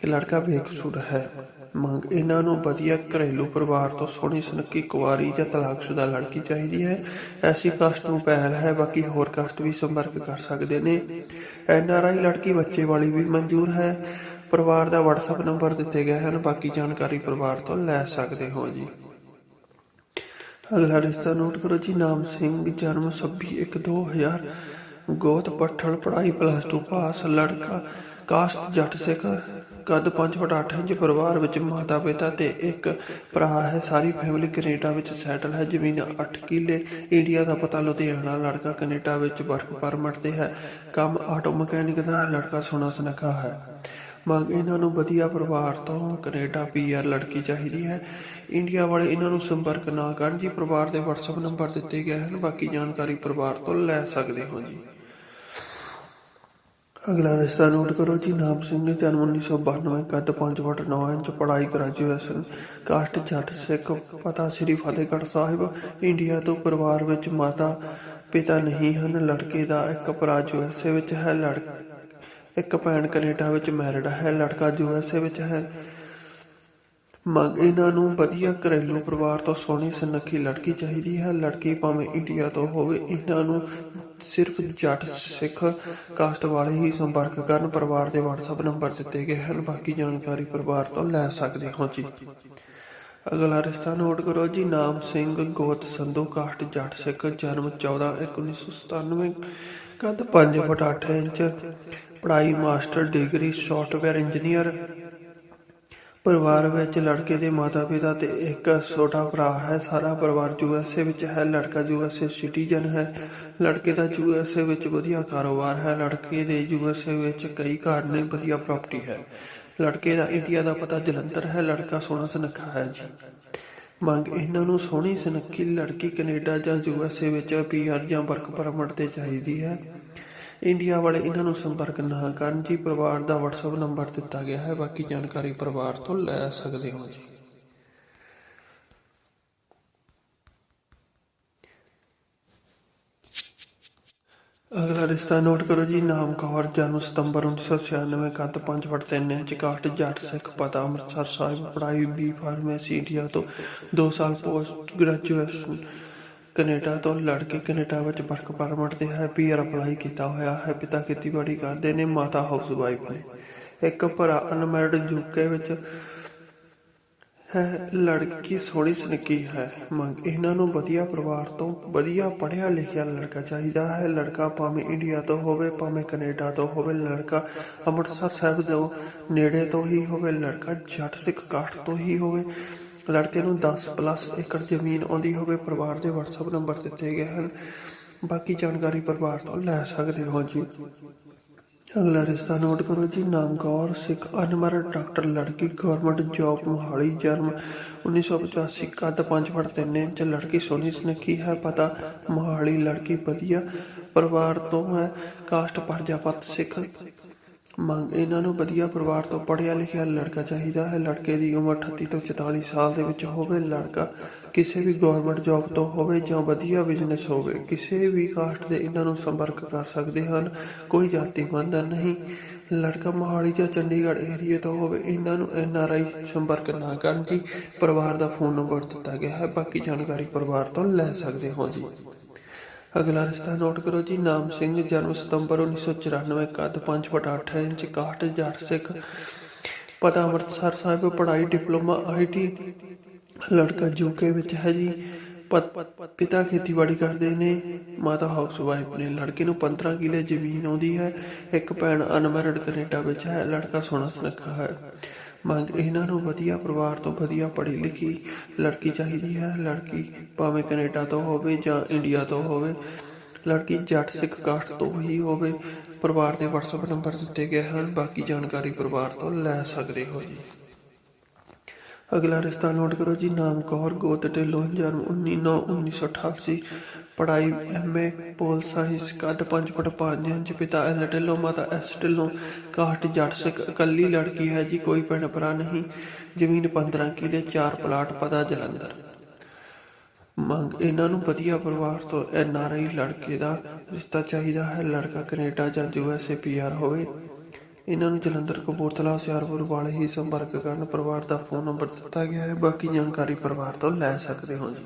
ਲੜਕਾ ਬੇਕਸੂਰ ਹੈ। ਮੰਗ ਇਹਨਾਂ ਨੂੰ ਵਧੀਆ ਘਰੇਲੂ ਪਰਿਵਾਰ ਤੋਂ ਸੋਹਣੀ ਸੁਨੱਖੀ ਕੁਆਰੀ ਜਾਂ ਤਲਾਕਸ਼ੁਦਾ ਲੜਕੀ ਚਾਹੀਦੀ ਹੈ। ਐਸੀ ਕਾਸਟ ਨੂੰ ਪਹਿਲ ਹੈ, ਬਾਕੀ ਹੋਰ ਕਾਸਟ ਵੀ ਸੰਪਰਕ ਕਰ ਸਕਦੇ ਨੇ। ਐਨ ਆਰ ਆਈ ਲੜਕੀ ਬੱਚੇ ਵਾਲੀ ਵੀ ਮਨਜ਼ੂਰ ਹੈ। ਪਰਿਵਾਰ ਦਾ WhatsApp ਨੰਬਰ ਦਿੱਤੇ ਗਏ ਹਨ, ਬਾਕੀ ਜਾਣਕਾਰੀ ਪਰਿਵਾਰ ਤੋਂ ਲੈ ਸਕਦੇ ਹੋ ਜੀ। ਅਗਲਾ ਰਿਸ਼ਤਾ ਨੋਟ ਕਰੋ ਜੀ, ਨਾਮ ਸਿੰਘ, ਜਨਮ 26/1/2000 ਗੋਤ ਪੱਠਲ, ਪੜ੍ਹਾਈ ਪਲੱਸ 2 ਪਾਸ, ਲੜਕਾ ਕਾਸਟ ਜੱਟ ਸਿੱਖ ਕੱਦ 5 ਫੁੱਟ 8 ਇੰਚ ਪਰਿਵਾਰ ਵਿੱਚ ਮਾਤਾ ਪਿਤਾ ਤੇ ਇੱਕ ਭਰਾ ਹੈ। ਸਾਰੀ ਫੈਮਿਲੀ ਕੈਨੇਡਾ ਵਿੱਚ ਸੈਟਲ ਹੈ। ਜ਼ਮੀਨ 8 ਕਿੱਲੇ। ਇੰਡੀਆ ਦਾ ਪਤਾ ਲੁਧਿਆਣਾ, ਲੜਕਾ ਕੈਨੇਡਾ ਵਿੱਚ ਵਰਕ ਪਰਮਿਟ ਤੇ ਹੈ। ਕੰਮ ਆਟੋ ਮਕੈਨਿਕ ਦਾ ਲੜਕਾ ਸੋਹਣਾ ਸੁਨੱਖਾ ਹੈ। ਮੰਗ ਇਹਨਾਂ ਨੂੰ ਵਧੀਆ ਪਰਿਵਾਰ ਤੋਂ ਕੈਨੇਡਾ ਪੀਆਰ ਲੜਕੀ ਚਾਹੀਦੀ ਹੈ। ਇੰਡੀਆ ਵਾਲੇ ਇਹਨਾਂ ਨੂੰ ਸੰਪਰਕ ਨਾ ਕਰਨ ਜੀ। ਪਰਿਵਾਰ ਦੇ WhatsApp ਨੰਬਰ ਦਿੱਤੇ ਗਏ ਹਨ। ਬਾਕੀ ਜਾਣਕਾਰੀ ਪਰਿਵਾਰ ਤੋਂ ਲੈ ਸਕਦੇ ਹੋ ਜੀ। ਅਗਲਾ ਰਿਸ਼ਤਾ ਨੋਟ ਕਰੋ ਜੀ, ਨਾਮ ਸਿੰਘ, ਜਨਮ 1992 ਕੱਦ 5 ਫੁੱਟ 9 ਇੰਚ, ਪੜ੍ਹਾਈ ਗ੍ਰੈਜੂਏਸ਼ਨ ਕਾਸਟ ਜੱਟ ਸਿੱਖ, ਪਤਾ ਸ੍ਰੀ ਫਤਿਹਗੜ੍ਹ ਸਾਹਿਬ, ਇੰਡੀਆ ਤੋਂ ਪਰਿਵਾਰ ਵਿੱਚ ਮਾਤਾ, ਪਿਤਾ ਨਹੀਂ ਹਨ, ਲੜਕੇ ਦਾ ਇੱਕ ਭਰਾ ਯੂਐਸਏ ਵਿੱਚ ਹੈ, ਲੜ ਇੱਕ ਭੈਣ ਕੈਨੇਡਾ ਵਿੱਚ ਮੈਰਿਡ ਹੈ, ਲੜਕਾ ਯੂਐਸਏ ਵਿੱਚ ਹੈ। ਮੰਗ ਇਹਨਾਂ ਨੂੰ ਵਧੀਆ ਘਰੇਲੂ ਪਰਿਵਾਰ ਤੋਂ ਸੋਹਣੀ ਸੁਨੱਖੀ ਲੜਕੀ ਚਾਹੀਦੀ ਹੈ। ਲੜਕੀ ਭਾਵੇਂ ਇੰਡੀਆ ਤੋਂ ਹੋਵੇ, ਇਹਨਾਂ ਨੂੰ ਸਿਰਫ ਜੱਟ ਸਿੱਖ ਕਾਸਟ ਵਾਲੇ ਹੀ ਸੰਪਰਕ ਕਰਨ। ਪਰਿਵਾਰ ਦੇ WhatsApp ਨੰਬਰ ਦਿੱਤੇ ਗਏ ਹਨ। ਬਾਕੀ ਜਾਣਕਾਰੀ ਪਰਿਵਾਰ ਤੋਂ ਲੈ ਸਕਦੇ ਹੋ ਜੀ। ਅਗਲਾ ਰਿਸ਼ਤਾ ਨੋਟ ਕਰੋ ਜੀ। ਨਾਮ ਸਿੰਘ ਗੋਤ ਸੰਧੂ, ਕਾਸਟ ਜੱਟ ਸਿੱਖ, ਜਨਮ 14 1997 ਕੱਦ 5 ਫੁੱਟ 8 ਇੰਚ, ਪੜ੍ਹਾਈ ਮਾਸਟਰ, ਡਿਗਰੀ ਸੌਫਟਵੇਅਰ ਇੰਜੀਨੀਅਰ ਪਰਿਵਾਰ ਵਿੱਚ ਲੜਕੇ ਦੇ ਮਾਤਾ-ਪਿਤਾ ਤੇ ਇੱਕ ਛੋਟਾ ਭਰਾ ਹੈ। ਸਾਰਾ ਪਰਿਵਾਰ ਯੂਐਸਏ ਵਿੱਚ ਹੈ। ਲੜਕਾ ਯੂਐਸਏ ਸਿਟੀਜ਼ਨ ਹੈ। ਲੜਕੇ ਦਾ ਯੂਐਸਏ ਵਿੱਚ ਵਧੀਆ ਕਾਰੋਬਾਰ ਹੈ। ਲੜਕੇ ਦੇ ਯੂਐਸਏ ਵਿੱਚ ਕਈ ਘਰ ਨੇ, ਵਧੀਆ ਪ੍ਰਾਪਰਟੀ ਹੈ। ਲੜਕੇ ਦਾ ਇੰਡੀਆ ਦਾ ਪਤਾ ਜਲੰਧਰ ਹੈ। ਲੜਕਾ ਸੋਹਣਾ ਸੁਨੱਖਾ ਹੈ ਜੀ। ਮੰਗ ਇਹਨਾਂ ਨੂੰ ਸੋਹਣੀ ਸੁਨੱਖੀ ਲੜਕੀ ਕੈਨੇਡਾ ਜਾਂ ਯੂਐਸਏ ਵਿੱਚ ਪੀਆਰ ਜਾਂ ਵਰਕ ਪਰਮਿਟ ਤੇ ਚਾਹੀਦੀ ਹੈ। ਇੰਡੀਆ ਵਾਲੇ ਇਹਨਾਂ ਨੂੰ ਸੰਪਰਕ ਨਾ ਕਰਨ ਜੀ, ਪਰਿਵਾਰ ਦਾ WhatsApp ਨੰਬਰ ਦਿੱਤਾ ਗਿਆ ਹੈ। ਬਾਕੀ ਜਾਣਕਾਰੀ ਪਰਿਵਾਰ ਤੋਂ ਲੈ ਸਕਦੇ ਹੋ ਜੀ। ਅਗਲਾ ਰਿਸ਼ਤਾ ਨੋਟ ਕਰੋ ਜੀ, ਨਾਮ ਕੌਰ, ਜਨਮ ਸਤੰਬਰ 1996 ਕੱਦ 5 ਫੁੱਟ 3 ਇੰਚ ਕਾਸਟ ਜੱਟ ਸਿੱਖ ਪਤਾ, ਅੰਮ੍ਰਿਤਸਰ ਸਾਹਿਬ, ਪੜ੍ਹਾਈ ਬੀ ਫਾਰਮੇਸੀ ਇੰਡੀਆ ਤੋਂ 2 ਸਾਲ ਪੋਸਟ ਗ੍ਰੈਜੂਏਸ਼ਨ ਕੈਨੇਡਾ ਤੋਂ ਲੜਕੇ ਕੈਨੇਡਾ ਵਿੱਚ ਵਰਕ ਪਰਮਿਟ ਤੇ ਹੈ ਪੀਆਰ ਅਪਲਾਈ ਕੀਤਾ ਹੋਇਆ ਹੈ। ਪਿਤਾ ਖੇਤੀਬਾੜੀ ਕਰਦੇ ਨੇ, ਮਾਤਾ ਹਾਊਸ ਵਾਈਫ ਨੇ। ਇੱਕ ਭਰਾ ਅਨਮੈਰਿਡ ਯੂਕੇ ਵਿੱਚ ਹੈ। ਲੜਕੀ ਸੋਹਣੀ ਸੁਨੱਖੀ ਹੈ। ਮੰਗ, ਇਹਨਾਂ ਨੂੰ ਵਧੀਆ ਪਰਿਵਾਰ ਤੋਂ ਵਧੀਆ ਪੜ੍ਹਿਆ ਲਿਖਿਆ ਲੜਕਾ ਚਾਹੀਦਾ ਹੈ। ਲੜਕਾ ਭਾਵੇਂ ਇੰਡੀਆ ਤੋਂ ਹੋਵੇ, ਭਾਵੇਂ ਕੈਨੇਡਾ ਤੋਂ ਹੋਵੇ, ਲੜਕਾ ਅੰਮ੍ਰਿਤਸਰ ਸਾਹਿਬ ਤੋਂ ਨੇੜੇ ਤੋਂ ਹੀ ਹੋਵੇ, ਲੜਕਾ ਜੱਟ ਸਿੱਖ ਕਾਠ ਤੋਂ ਹੀ ਹੋਵੇ। ਲੜਕੇ ਨੂੰ 10 ਪਲੱਸ ਏਕੜ ਜ਼ਮੀਨ ਆਉਂਦੀ ਹੋਵੇ, ਪਰਿਵਾਰ ਦੇ WhatsApp ਨੰਬਰ ਦਿੱਤੇ ਗਏ ਹਨ। ਬਾਕੀ ਜਾਣਕਾਰੀ ਪਰਿਵਾਰ ਤੋਂ ਲੈ ਸਕਦੇ ਹੋ ਜੀ। ਅਗਲਾ ਰਿਸ਼ਤਾ ਨੋਟ ਕਰੋ ਜੀ। ਨਾਮ ਕੌਰ ਸਿੱਖ ਅਨਮਰ, ਡਾਕਟਰ ਲੜਕੀ ਗਵਰਨਮੈਂਟ ਜੌਬ ਮੋਹਾਲੀ, ਜਨਮ 1985 ਕੱਦ 5 ਫੁੱਟ 3 ਇੰਚ, ਲੜਕੀ ਸੋਹਣੀ ਸੁਨੱਖੀ ਹੈ, ਪਤਾ ਮੋਹਾਲੀ ਲੜਕੀ ਵਧੀਆ ਪਰਿਵਾਰ ਤੋਂ ਹੈ। ਕਾਸਟ ਪਰਜਾਪਤ ਸਿੱਖ ਮੰਗ ਇਹਨਾਂ ਨੂੰ ਵਧੀਆ ਪਰਿਵਾਰ ਤੋਂ ਪੜ੍ਹਿਆ ਲਿਖਿਆ ਲੜਕਾ ਚਾਹੀਦਾ ਹੈ। ਲੜਕੇ ਦੀ ਉਮਰ 38 ਤੋਂ 44 ਸਾਲ ਦੇ ਵਿੱਚ ਹੋਵੇ, ਲੜਕਾ ਕਿਸੇ ਵੀ ਗਵਰਨਮੈਂਟ ਜੌਬ ਤੋਂ ਹੋਵੇ ਜਾਂ ਵਧੀਆ ਬਿਜ਼ਨਸ ਹੋਵੇ, ਕਿਸੇ ਵੀ ਕਾਸਟ ਦੇ ਇਹਨਾਂ ਨੂੰ ਸੰਪਰਕ ਕਰ ਸਕਦੇ ਹਨ। ਕੋਈ ਜਾਤੀ ਬੰਧਨ ਨਹੀਂ। ਲੜਕਾ ਮੋਹਾਲੀ ਜਾਂ ਚੰਡੀਗੜ੍ਹ ਏਰੀਆ ਤੋਂ ਹੋਵੇ, ਇਹਨਾਂ ਨੂੰ ਐਨ ਆਰ ਆਈ ਸੰਪਰਕ ਨਾ ਕਰਨ ਜੀ ਪਰਿਵਾਰ ਦਾ ਫੋਨ ਨੰਬਰ ਦਿੱਤਾ ਗਿਆ ਹੈ। ਬਾਕੀ ਜਾਣਕਾਰੀ ਪਰਿਵਾਰ ਤੋਂ ਲੈ ਸਕਦੇ ਹੋ ਜੀ। ਅਗਲਾ ਰਿਸ਼ਤਾ ਨੋਟ ਕਰੋ ਜੀ, ਨਾਮ ਸਿੰਘ, ਜਨਮ ਸਤੰਬਰ 1994 ਕੱਦ 5 ਫੁੱਟ 8 ਇੰਚ 61 ਜੱਟ ਸਿੱਖ। ਪਤਾ ਅੰਮ੍ਰਿਤਸਰ ਸਾਹਿਬ, ਪੜ੍ਹਾਈ, ਡਿਪਲੋਮਾ ਆਈਟੀ ਲੜਕਾ ਯੂਕੇ ਵਿੱਚ ਹੈ ਜੀ। ਪਤ- ਪਿਤਾ ਖੇਤੀਬਾੜੀ ਕਰਦੇ ਨੇ, ਮਾਤਾ ਹਾਊਸ ਵਾਈਫ ਨੇ। ਲੜਕੇ ਨੂੰ 15 ਕਿਲੇ ਜ਼ਮੀਨ ਆਉਂਦੀ ਹੈ, ਇੱਕ ਭੈਣ ਅਨਮੈਰਿਡ ਕੈਨੇਡਾ ਵਿੱਚ ਹੈ, ਲੜਕਾ ਸੋਹਣਾ ਸੁਨੱਖਾ ਹੈ। ਮੰਗ ਇਹਨਾਂ ਨੂੰ ਵਧੀਆ ਪਰਿਵਾਰ ਤੋਂ ਵਧੀਆ ਪੜ੍ਹੀ ਲਿਖੀ ਲੜਕੀ ਚਾਹੀਦੀ ਹੈ। ਲੜਕੀ ਭਾਵੇਂ ਕੈਨੇਡਾ ਤੋਂ ਹੋਵੇ ਜਾਂ ਇੰਡੀਆ ਤੋਂ ਹੋਵੇ, ਲੜਕੀ ਜੱਟ ਸਿੱਖ ਕਾਸਟ ਤੋਂ ਹੀ ਹੋਵੇ, ਪਰਿਵਾਰ ਦੇ WhatsApp ਨੰਬਰ ਦਿੱਤੇ ਗਏ ਹਨ। ਬਾਕੀ ਜਾਣਕਾਰੀ ਪਰਿਵਾਰ ਤੋਂ ਲੈ ਸਕਦੇ ਹੋ ਜੀ। ਅਗਲਾ ਰਿਸ਼ਤਾ ਨੋਟ ਕਰੋ ਜੀ। ਨਾਮ ਕੌਰ ਗੋਤ ਢਿੱਲੋਂ, ਜਨਮ 19/9/1988 ਪੜ੍ਹਾਈ ਐਮਏ ਪੋਲ ਸਾਇੰਸ ਕੱਦ 5 ਫੁੱਟ 5 ਇੰਚ, ਪਿਤਾ ਐਲ ਢਿੱਲੋਂ ਮਾਤਾ ਐਸ ਢਿੱਲੋਂ ਕਾਸਟ ਜੱਟ ਸਿੱਖ, ਇਕੱਲੀ ਲੜਕੀ ਹੈ ਜੀ, ਕੋਈ ਭੈਣ ਭਰਾ ਨਹੀਂ। ਜ਼ਮੀਨ 15 ਕਿਲੇ 4 ਪਲਾਟ, ਪਤਾ ਜਲੰਧਰ। ਮੰਗ, ਇਹਨਾਂ ਨੂੰ ਵਧੀਆ ਪਰਿਵਾਰ ਤੋਂ ਐਨ ਆਰ ਆਈ ਲੜਕੇ ਦਾ ਰਿਸ਼ਤਾ ਚਾਹੀਦਾ ਹੈ, ਲੜਕਾ ਕੈਨੇਡਾ ਜਾਂ U S A P R ਹੋਵੇ। ਇਹਨਾਂ ਨੂੰ ਜਲੰਧਰ, ਕਪੂਰਥਲਾ, ਹੁਸ਼ਿਆਰਪੁਰ ਵਾਲੇ ਹੀ ਸੰਪਰਕ ਕਰਨ ਪਰਿਵਾਰ ਦਾ ਫੋਨ ਨੰਬਰ ਦਿੱਤਾ ਗਿਆ ਹੈ, ਬਾਕੀ ਜਾਣਕਾਰੀ ਪਰਿਵਾਰ ਤੋਂ ਲੈ ਸਕਦੇ ਹੋ ਜੀ।